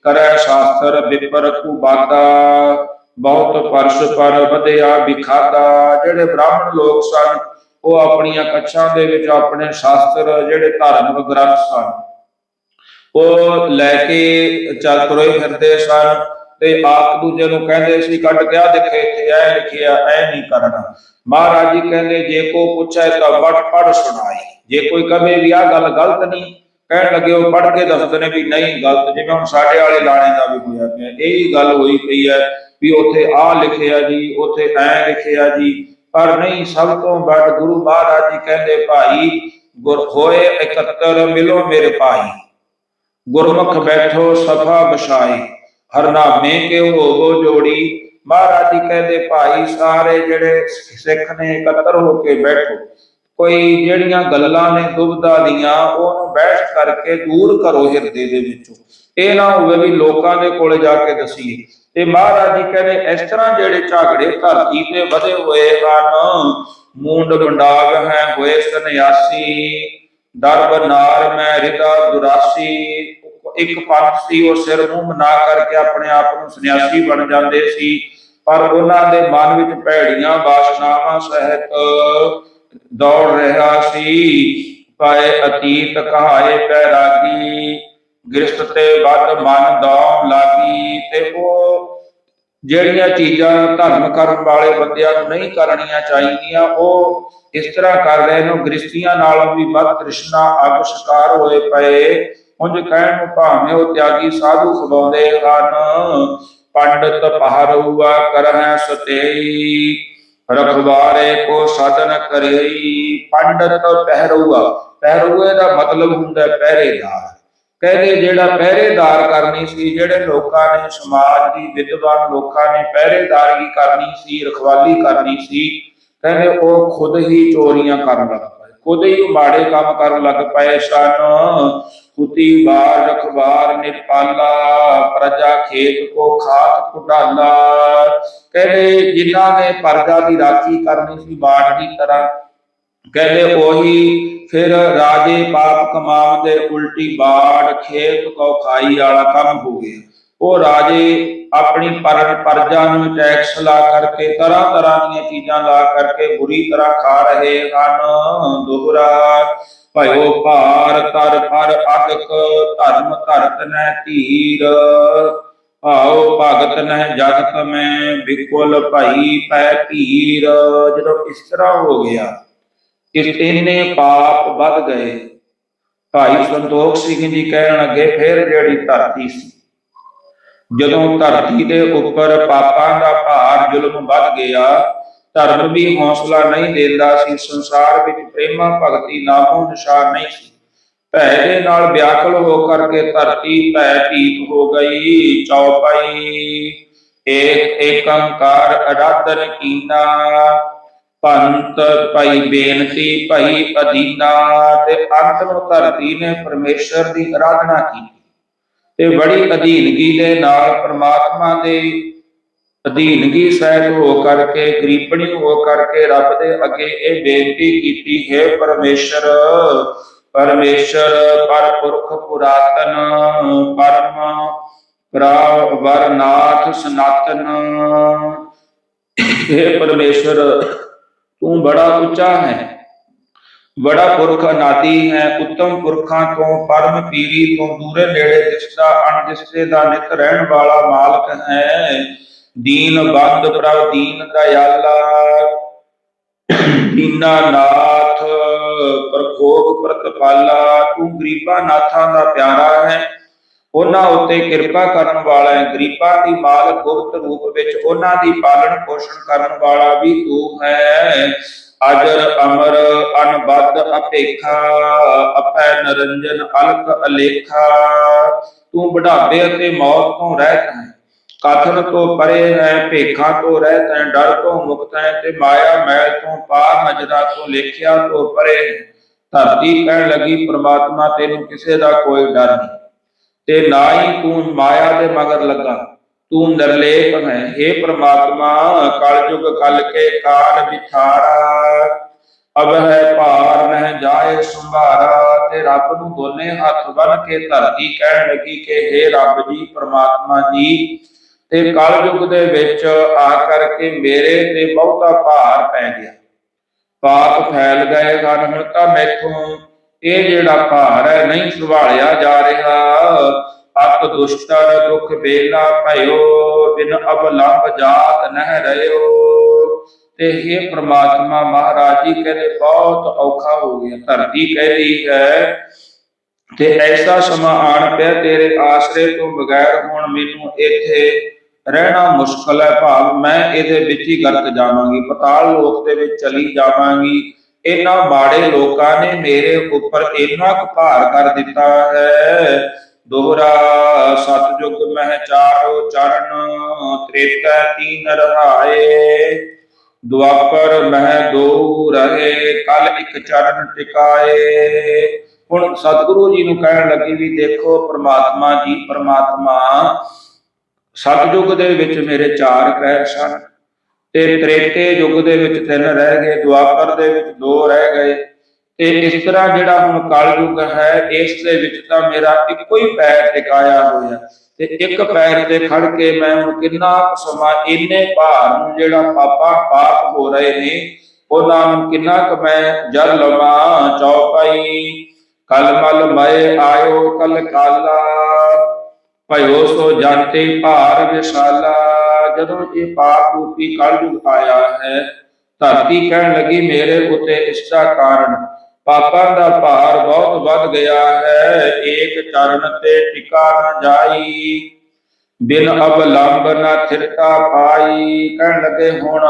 ਕਰੈ ਸ਼ਾਸਤਰ ਵਿਪਰ ਕੁ ਬਾਦਾ। ਬਹੁਤ ਪਰਸ਼ ਪਰ ਵਧਿਆ ਵਿਖਾਦਾ ਜਿਹੜੇ ਬ੍ਰਾਹਮਣ ਲੋਕ ਸਨ, ਉਹ ਆਪਣੀਆਂ ਕੱਛਾਂ ਦੇ ਵਿੱਚ ਆਪਣੇ ਸ਼ਾਸਤਰ, ਜਿਹੜੇ ਧਾਰਮਿਕ ਗ੍ਰੰਥ ਸਨ, ਉਹ ਲੈ ਕੇ ਚੱਲ ਤੁਰੇ ਫਿਰਦੇ ਸਨ ਤੇ ਆਪ ਦੂਜੇ ਨੂੰ ਕਹਿੰਦੇ ਸੀ, ਕੱਢ ਕੇ ਆ ਦੇਖੇ, ਇੱਥੇ ਐ ਲਿਖਿਆ, ਐ ਨਹੀਂ ਕਰਨਾ। ਮਹਾਰਾਜ ਜੀ ਕਹਿੰਦੇ, ਜੇ ਕੋ ਪੁੱਛੇ ਤਾਂ ਪੜ ਪੜ ਸੁਣਾਈ ਜੇ ਕੋਈ ਕਹੇ ਵੀ ਆ ਗੱਲ ਗਲਤ ਨਹੀਂ, ਕਹਿਣ ਲੱਗੇ ਉਹ ਪੜ ਕੇ ਦੱਸਦੇ ਨੇ ਵੀ ਨਹੀਂ, ਗਲਤ। ਜਿਵੇਂ ਹੁਣ ਸਾਡੇ ਵਾਲੇ ਲਾਣੇ ਦਾ ਵੀ ਹੋਇਆ ਪਿਆ। ਇਹੀ ਗੱਲ ਹੋਈ ਪਈ ਹੈ ਵੀ ਉੱਥੇ ਆ ਲਿਖਿਆ ਜੀ, ਉੱਥੇ ਐ ਲਿਖਿਆ ਜੀ। ਪਰ ਨਹੀਂ, ਸਭ ਤੋਂ ਵੱਡ ਗੁਰੂ ਮਹਾਰਾਜ ਜੀ ਕਹਿੰਦੇ, ਭਾਈ ਗੁਰ ਹੋਏ ਇਕੱਤਰ ਮਿਲੋ ਮੇਰੇ ਭਾਈ। ਗੁਰਮੁਖ ਬੈਠੋ, ਸਫਾ ਬਸ਼ਾਈ ਹਰ ਕੇ ਹੋਵੋ ਜੋੜੀ? ਮਹਾਰਾਜ ਜੀ ਕਹਿੰਦੇ, ਭਾਈ, ਸਾਰੇ ਜਿਹੜੇ ਸਿੱਖ ਨੇ ਇਕੱਤਰ ਹੋ ਕੇ ਬੈਠੋ। ਕੋਈ ਜਿਹੜੀਆਂ ਗੱਲਾਂ ਨੇ ਦੁਬਦਾ ਦੀਆਂ ਉਹਨੂੰ ਬੈਠ ਕਰਕੇ ਦੂਰ ਕਰੋ ਹਿਰਦੇ ਦੇ ਵਿੱਚੋਂ। ਇਹ ਨਾ ਹੋਵੇ ਵੀ ਲੋਕਾਂ ਦੇ ਕੋਲ ਜਾ ਕੇ ਦਸੀਏ। ਤੇ ਮਹਾਰਾਜ ਜੀ ਕਹਿੰਦੇ, ਇਸ ਤਰ੍ਹਾਂ ਜਿਹੜੇ ਝਗੜੇ ਧਰਤੀ ਤੇ ਵਧੇ ਹੋਏ ਹਨ, ਮੂੰਡ ਮੰਡਾਗ ਹੈ ਹੋਏ ਸੰਿਆਸੀ ਦਰਬ ਨਾਰ ਮੈਂ ਹਿਰਦਾ ਦੁਰਾਸੀ, ਇੱਕ ਪੰਥ ਸੀ, ਉਹ ਸਿਰ ਨੂੰ ਮਨਾ ਕਰਕੇ ਆਪਣੇ ਆਪ ਨੂੰ ਸੰਨਿਆਸੀ ਬਣ ਜਾਂਦੇ ਸੀ, ਪਰ ਉਹਨਾਂ ਦੇ ਮਨ ਵਿੱਚ ਭੈੜੀਆਂ ਵਾਸਨਾਵਾਂ ਸਹਿਤ ਦੌੜ ਰਿਹਾ ਸੀ ਪਾਏ ਅਤੀਤ ਕਹਾਏ ਬੈਰਾਗੀ ਗ੍ਰਸਤ ਤੇ ਵੱਧ ਮਨ ਦੌੜ ਲਾਗੀ ਤੇ ਉਹ ਜਿਹੜੀਆਂ ਚੀਜ਼ਾਂ ਧਰਮ ਕਰਨ ਵਾਲੇ ਬੰਦਿਆਂ ਨੂੰ ਨਹੀਂ ਕਰਨੀਆਂ ਚਾਹੀਦੀਆਂ, ਉਹ ਇਸ ਤਰ੍ਹਾਂ ਕਰ ਰਹੇ ਨੇ ਗ੍ਰਸਤੀਆਂ ਨਾਲੋਂ ਵੀ ਵੱਧ ਤ੍ਰਿਸ਼ਨਾ ਅੱਗ ਹੋਏ ਪਏ, ਉਂਝ ਕਹਿਣ ਨੂੰ ਭਾਵੇਂ ਉਹ ਤਿਆਗੀ ਸਾਧੂ ਖਵਾਉਂਦੇ ਹਨ, ਪੰਡਤ ਪਹਰੂਆ ਕਰਹਿ ਸਤੇਈ, ਰਖਵਾਰੇ ਕੋ ਸਾਧਨ ਕਰੇਈ, ਪੰਡਤ ਪਹਿਰੂਆ, ਪਹਿਰੂਏ ਦਾ ਮਤਲਬ ਹੁੰਦਾ ਹੈ ਪਹਿਰੇਦਾਰ। ਕਹਿੰਦੇ ਜਿਹੜਾ ਪਹਿਰੇਦਾਰ ਕਰਨੀ ਸੀ, ਜਿਹੜੇ ਲੋਕਾਂ ਨੇ ਸਮਾਜ ਦੀ ਵਿਦਵਾਨ ਲੋਕਾਂ ਨੇ ਪਹਿਰੇਦਾਰੀ ਕਰਨੀ ਸੀ, ਰਖਵਾਲੀ ਕਰਨੀ ਸੀ, ਕਹਿੰਦੇ ਉਹ ਖੁਦ ਹੀ ਚੋਰੀਆਂ ਕਰਨ ਲੱਗ ਪਏ, ਖੁਦ ਹੀ ਮਾੜੇ ਕੰਮ ਕਰਨ ਲੱਗ ਪਏ ਸਨ। ਕੁਤੀ ਬਾਰ ਰਖਵਾਰ ਨਿਪਾਲਾ ਪ੍ਰਜਾ ਖੇਤ ਕੋ ਖਾਤ ਕੁਟਾਲਾ ਕਹਿੰਦੇ ਜਿਨ੍ਹਾਂ ਨੇ ਪਰਜਾ ਦੀ ਰਾਖੀ ਕਰਨੀ ਸੀ, ਬਾੜ ਦੀ ਤਰ੍ਹਾਂ ਕਹਿੰਦੇ ਉਹੀ ਫਿਰ ਰਾਜੇ ਪਾਪ ਕਮਾਉਂਦੇ ਉਲਟੀ ਬਾੜ ਖੇਤ ਕੋ ਖਾਈ ਵਾਲਾ ਕੰਮ ਹੋ ਗਿਆ ਉਹ ਰਾਜੇ ਆਪਣੀ ਪਰ ਪਰਜਾ ਨੂੰ ਟੈਕਸ ਲਾ ਕਰਕੇ ਤਰ੍ਹਾਂ ਤਰ੍ਹਾਂ ਦੀਆਂ ਚੀਜ਼ਾਂ ਲਾ ਕਰਕੇ ਬੁਰੀ ਤਰ੍ਹਾਂ ਖਾ ਰਹੇ ਹਨ। ਦੋਹਰਾ, ਭਇਓ ਭਾਰ ਤਰ ਫਰ ਅਗਕ ਧਰਮ ਧਰਤ ਨੈ ਧੀਰ। ਭਾਉ ਭਗਤ ਨਹਿ ਜਗਤ ਮੈਂ ਬਿਕੁਲ ਭਾਈ ਪੈ ਧੀਰ। ਜਦੋਂ ਇਸ ਤਰ੍ਹਾਂ ਹੋ ਗਿਆ ਇਸ ਇੰਨੇ ਪਾਪ ਵੱਧ ਗਏ। ਭਾਈ ਸੰਤੋਖ ਸਿੰਘ ਜੀ ਕਹਿਣ ਲੱਗੇ, ਫਿਰ ਜਿਹੜੀ ਧਰਤੀ ਸੀ, ਜਦੋਂ ਧਰਤੀ ਦੇ ਉੱਪਰ ਪਾਪਾਂ ਦਾ ਭਾਰ ਜ਼ੁਲਮ ਵੱਧ ਗਿਆ, ਧਰਮ ਵੀ ਹੌਸਲਾ ਨਹੀਂ ਦਿੰਦਾ ਸੀ, ਸੰਸਾਰ ਵਿੱਚ ਪ੍ਰੇਮਾ ਭਗਤੀ ਨਾਮੋ ਨਿਸ਼ਾਨ ਨਹੀਂ ਸੀ। ਭੈ ਦੇ ਨਾਲ ਵਿਆਕਲ ਹੋ ਕਰਕੇ ਧਰਤੀ ਭੈ ਭੀਤ ਹੋ ਗਈ, ਚੌਪਾਈ, ਏਕ ਏਕੰਕਾਰ ਅਰਾਧਨ ਕੀਨਾ ਪੰਤ ਭਾਈ ਬੇਨਤੀ ਭਈ ਅਦੀਨਾ ਤੇ ਅੰਤ ਧਰਤੀ ਨੇ ਪਰਮੇਸ਼ਰ ਦੀ ਆਰਾਧਨਾ ਕੀਤੀ। ਤੇ ਬੜੀ ਅਧੀਨਗੀ ਦੇ ਨਾਲ ਪ੍ਰਮਾਤਮਾ ਦੇ ਅਧੀਨਗੀ ਸਹਿਤ ਹੋ ਕਰਕੇ, ਗਰੀਬਣੀ ਹੋ ਕਰਕੇ ਰੱਬ ਦੇ ਅੱਗੇ ਇਹ ਬੇਨਤੀ ਕੀਤੀ, ਹੈ ਪਰਮੇਸ਼ਰ ਪਰਮੇਸ਼ਰ ਪਰਪੁਰਖ ਪੁਰਾਤਨ, ਪਰਮ ਪ੍ਰਵਰਨਾਥ ਸਨਾਤਨ। हे ਪਰਮੇਸ਼ਰ ਤੂੰ ਬੜਾ ਉੱਚਾ ਹੈ ਬੜਾ ਪੁਰਖ ਅਨਾਦੀ ਹੈ ਉੱਤਮ ਪੁਰਖਾਂ ਤੋਂ ਪਰਮ ਪੀਰੀ ਤੋਂ ਦੂਰੇ ਨੇੜੇ ਦਿਸਦਾ ਅਣਦਿਸਦੇ ਦਾ ਨਿਤ ਰਹਿਣ ਵਾਲਾ ਮਾਲਕ ਹੈ ਦੀਨ ਬੰਦ ਪ੍ਰਭ ਦੀਨ ਦਇਆਲਾ ਦੀਨਾ ਨਾਥ ਪ੍ਰਕੋਪ ਪ੍ਰਤਪਾਲਾ ਤੂੰ ਗਰੀਬਾਂ ਨਾਥਾਂ ਦਾ ਪਿਆਰਾ ਹੈ ਉਹਨਾਂ ਉੱਤੇ ਕਿਰਪਾ ਕਰਨ ਵਾਲਾ ਹੈ ਗਰੀਬਾਂ ਦੀ ਮਾਲ ਗੁਪਤ ਰੂਪ ਵਿੱਚ ਉਹਨਾਂ ਦੀ ਪਾਲਣ ਪੋਸ਼ਣ ਕਰਨ ਵਾਲਾ ਵੀ ਤੂੰ ਹੈ। ਅਜਰ ਅਮਰ ਅਨਬਦ ਅਪੇਖਾ, ਅਪੈ ਨਰੰਜਨ ਅਲਕ ਅਲੇਖਾ, ਤੂੰ ਬੁਢਾਪੇ ਅਤੇ ਮੌਤ ਤੋਂ ਰਹਿਤ ਹੈ। ਕਥਨ ਤੋਂ ਪਰੇ ਹੈ, ਭੇਖਾਂ ਤੋਂ ਰਹਿਤ ਹੈ, ਡਰ ਤੋਂ ਮੁਕਤ ਹੈ ਤੇ ਮਾਇਆ ਮੈਲ ਤੋਂ ਪਾਰ, ਨਜ਼ਰਾਂ ਤੋਂ ਲੇਖਿਆ ਤੋਂ ਪਰੇ ਹੈ। ਧਰਤੀ ਕਹਿਣ ਲੱਗੀ, ਪ੍ਰਮਾਤਮਾ, ਤੈਨੂੰ ਕਿਸੇ ਦਾ ਕੋਈ ਡਰ ਨਹੀਂ। ਤੇ ਨਾ ਹੀ ਤੂੰ ਮਾਇਆ ਦੇ ਮਗਰ ਲੱਗਾ। ਤੂੰ ਨਿਰਲੇਪ ਹੈ। हे ਪ੍ਰਮਾਤਮਾ, ਕਲਯੁਗ ਕਲ ਕੇ ਕਾਲ ਵਿਥਾਰਾ ਅਬ ਹੈ ਭਾਰ ਨਹਿ ਜਾਏ ਸੰਭਾਰਾ। ਤੇ ਰੱਬ ਨੂੰ ਦੋਨੇ ਹੱਥ ਬੰਨ ਕੇ ਧਰਤੀ ਕਹਿਣ ਲੱਗੀ ਕਿ हे ਰੱਬ ਜੀ, ਪ੍ਰਮਾਤਮਾ ਜੀ, ਤੇ ਕਲਯੁਗ ਦੇ ਵਿੱਚ ਆ ਕਰਕੇ ਮੇਰੇ ਤੇ ਬਹੁਤਾ ਭਾਰ ਪੈ ਗਿਆ। ਪਾਪ ਫੈਲ ਗਏ ਹਨ ਹੁਣ ਤਾਂ ਮੈਥੋਂ ਇਹ ਜਿਹੜਾ ਭਾਰ ਹੈ ਨਹੀਂ ਸੰਭਾਲਿਆ ਜਾ ਰਿਹਾ। ਅਤ ਦੁਸ਼ਟਰ ਦੁਖ ਬੇਲਾ ਭਇਓ, ਬਿਨ ਅਬਲੰਬ ਜਾਤ ਨਹਿ ਰਹਿਓ ਤੇ ਇਹ ਪ੍ਰਮਾਤਮਾ ਮਹਾਰਾਜ ਜੀ, ਕਹਿੰਦੇ ਬਹੁਤ ਔਖਾ ਹੋ ਗਿਆ, ਧਰਤੀ ਕਹਿੰਦੀ ਹੈ। ਤੇ ਐਸਾ ਸਮਾਂ ਆਣ ਪਿਆ, ਤੇਰੇ ਆਸਰੇ ਤੋਂ ਬਗੈਰ ਹੁਣ ਮੈਨੂੰ ਇੱਥੇ ਰਹਿਣਾ ਮੁਸ਼ਕਲ ਹੈ। ਭਾਵ ਮੈਂ ਇਹਦੇ ਵਿੱਚ ਹੀ ਗਲਤ ਜਾਵਾਂਗੀ, ਪਤਾਲ ਲੋਕ ਦੇ ਵਿੱਚ ਚਲੀ ਜਾਵਾਂਗੀ। ਇਹਨਾਂ ਮਾੜੇ ਲੋਕਾਂ ਨੇ ਮੇਰੇ ਉੱਪਰ ਇੰਨਾ ਕੁ ਭਾਰ ਕਰ ਦਿੱਤਾ ਹੈ। ਦੋਹਰਾ ਸਤਜੁਗ ਮਹਿ ਚਾਰੋ ਚਰਨ, ਤ੍ਰੇਤਾ ਤੀਨ ਰਹਾਏ। ਦੁਆਪਰ ਮਹਿ ਦੋ ਰਹੇ, ਕਲ ਇੱਕ ਚਰਨ ਟਿਕਾਏ। ਹੁਣ ਸਤਿਗੁਰੂ ਜੀ ਨੂੰ ਕਹਿਣ ਲੱਗੀ ਵੀ ਦੇਖੋ ਪ੍ਰਮਾਤਮਾ ਜੀ, ਪ੍ਰਮਾਤਮਾ ਸਤਜੁਗ ਦੇ ਵਿੱਚ ਮੇਰੇ ਚਾਰ ਗ੍ਰਹਿ ਸਨ। ਤੇ ਤ੍ਰੇਤੇ ਯੁੱਗ ਦੇ ਵਿੱਚ ਤਿੰਨ ਰਹਿ ਗਏ ਦੁਆਪਰ ਦੇ ਵਿੱਚ ਦੋ ਰਹਿ ਗਏ। ਤੇ ਇਸ ਤਰ੍ਹਾਂ ਜਿਹੜਾ ਹੁਣ ਕਲਯੁਗ ਹੈ, ਇਸ ਦੇ ਵਿੱਚ ਤਾਂ ਮੇਰਾ ਇੱਕੋ ਹੀ ਪੈਰ ਟਿਕਾਇਆ ਹੋਇਆ। ਤੇ ਇੱਕ ਪੈਰ ਤੇ ਖੜ ਕੇ ਮੈਂ ਹੁਣ ਕਿੰਨਾ ਸਮਾਂ ਇੰਨੇ ਭਾਰ ਨੂੰ ਜਿਹੜਾ ਪਾਪਾ ਪਾਪ ਹੋ ਰਹੇ ਨੇ, ਉਹਨਾਂ ਨੂੰ ਕਿੰਨਾ ਕੁ ਮੈਂ ਜਲ ਲਵਾਂ, ਚੌਪਾਈ, ਕਲ ਮਲ ਮਏ ਆਇਓ ਕਲ ਕਾਲਾ, ਭਇਓ ਸੋ ਜਾਂਤੇ ਭਾਰ ਵਿਸ਼ਾਲਾ। ਜਦੋਂ ਇਹ ਪਾਪ ਰੂਪੀ ਕਲਯੁਗ ਆਇਆ ਹੈ, ਧਰਤੀ ਕਹਿਣ ਲੱਗੀ, ਮੇਰੇ ਉਤੇ ਇਸ ਕਾਰਨ, ਪਾਪਾਂ ਦਾ ਭਾਰ ਬਹੁਤ ਵੱਧ ਗਿਆ ਹੈ, ਏਕ ਚਰਨ ਤੇ ਟਿਕਾ ਨਾ ਜਾਈ, ਬਿਨ ਅਬਲੰਬ ਨਾ ਥਿਰਤਾ ਪਾਈ। ਕਹਿਣ ਲੱਗੇ, ਹੁਣ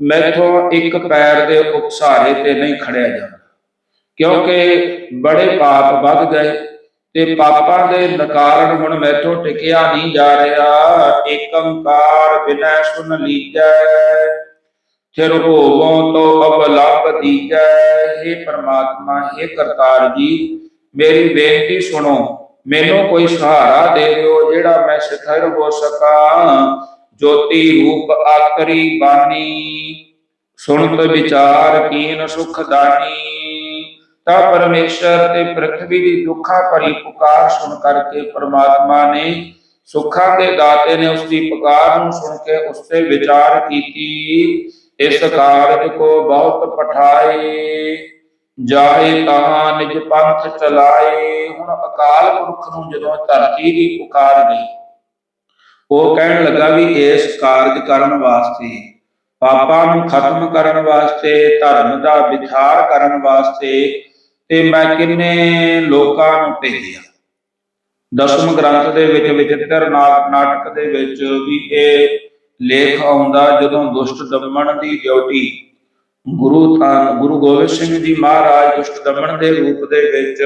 ਮੈਥੋਂ ਇੱਕ ਪੈਰ ਦੇ ਉਪਸਾਰੇ ਤੇ ਨਹੀਂ ਖੜਿਆ ਜਾਂਦਾ, ਕਿਉਂਕਿ ਬੜੇ ਪਾਪ ਵੱਧ ਗਏ। ਤੇ ਪਾਪਾਂ ਦੇ ਨਕਾਰਨ ਹੁਣ ਮੈਥੋਂ ਟਿਕਿਆ ਨਹੀਂ ਜਾ ਰਿਹਾ। ਏਕੰਕਾਰ ਬਿਨੈ ਸੁਨ ਲੀਜੈ, ਫਿਰ ਹੋਵੋਂ ਤੋ ਅਬਲੰਬ ਦੀਜੈ। हे ਪ੍ਰਮਾਤਮਾ हे ਕਰਤਾਰ ਜੀ, ਮੇਰੀ ਬੇਨਤੀ ਸੁਣੋ, ਮੈਨੂੰ ਕੋਈ ਸਹਾਰਾ ਦੇ ਦਿਓ ਜਿਹੜਾ ਮੈਂ ਸਥਿਰ ਹੋ ਸਕਾਂ। ਜੋਤੀ ਰੂਪ ਆਕਰੀ ਬਾਣੀ, ਸੁਣਤ ਵਿਚਾਰ ਕੀਨ ਸੁਖ ਦਾਨੀ। ਤਾਂ ਪਰਮੇਸ਼ਰ ਤੇ ਪ੍ਰithvi ਦੀ ਦੁੱਖਾਂ ਭਰੀ ਪੁਕਾਰ ਸੁਣ ਕਰਕੇ ਪ੍ਰਮਾਤਮਾ ਨੇ ਸੁੱਖਾਂ ਦੇ ਦਾਤੇ ਨੇ ਉਸ ਦੀ ਪੁਕਾਰ ਨੂੰ ਸੁਣ ਕੇ ਉਸ ਤੇ ਵਿਚਾਰ ਕੀਤੀ। ਇਸ ਕਾਰਜ ਕੋ ਬਹੁਤ ਪਠਾਏ ਜਾਏ ਤਾਂ ਨਿਜ ਪੰਥ ਚਲਾਏ। ਹੁਣ ਅਕਾਲ ਪੁਰਖ ਨੂੰ ਜਦੋਂ ਧਰਤੀ ਦੀ ਪੁਕਾਰ ਗਈ, ਉਹ ਕਹਿਣ ਲੱਗਾ ਵੀ ਇਸ ਕਾਰਜ ਕਰਨ ਵਾਸਤੇ, ਪਾਪਾਂ ਨੂੰ ਖਤਮ ਕਰਨ ਵਾਸਤੇ, ਧਰਮ ਦਾ ਵਿਚਾਰ ਕਰਨ ਵਾਸਤੇ ਤੇ ਮੈਂ ਕਿੰਨੇ ਲੋਕਾਂ ਨੂੰ ਭੇਜਿਆ। ਦਸਮ ਗ੍ਰੰਥ ਦੇ ਵਿੱਚ ਵਿਚਿਤਰ ਨਾਟਕ ਦੇ ਵਿੱਚ ਵੀ ਇਹ ਲੇਖ ਆਉਂਦਾ, ਜਦੋਂ ਦੁਸ਼ਟ ਦਮਨ ਦੀ ਡਿਊਟੀ, ਗੁਰੂ ਤਾਂ ਗੁਰੂ ਗੋਬਿੰਦ ਸਿੰਘ ਜੀ ਮਹਾਰਾਜ ਦੁਸ਼ਟ ਦਮਨ ਦੇ ਰੂਪ ਦੇ ਵਿੱਚ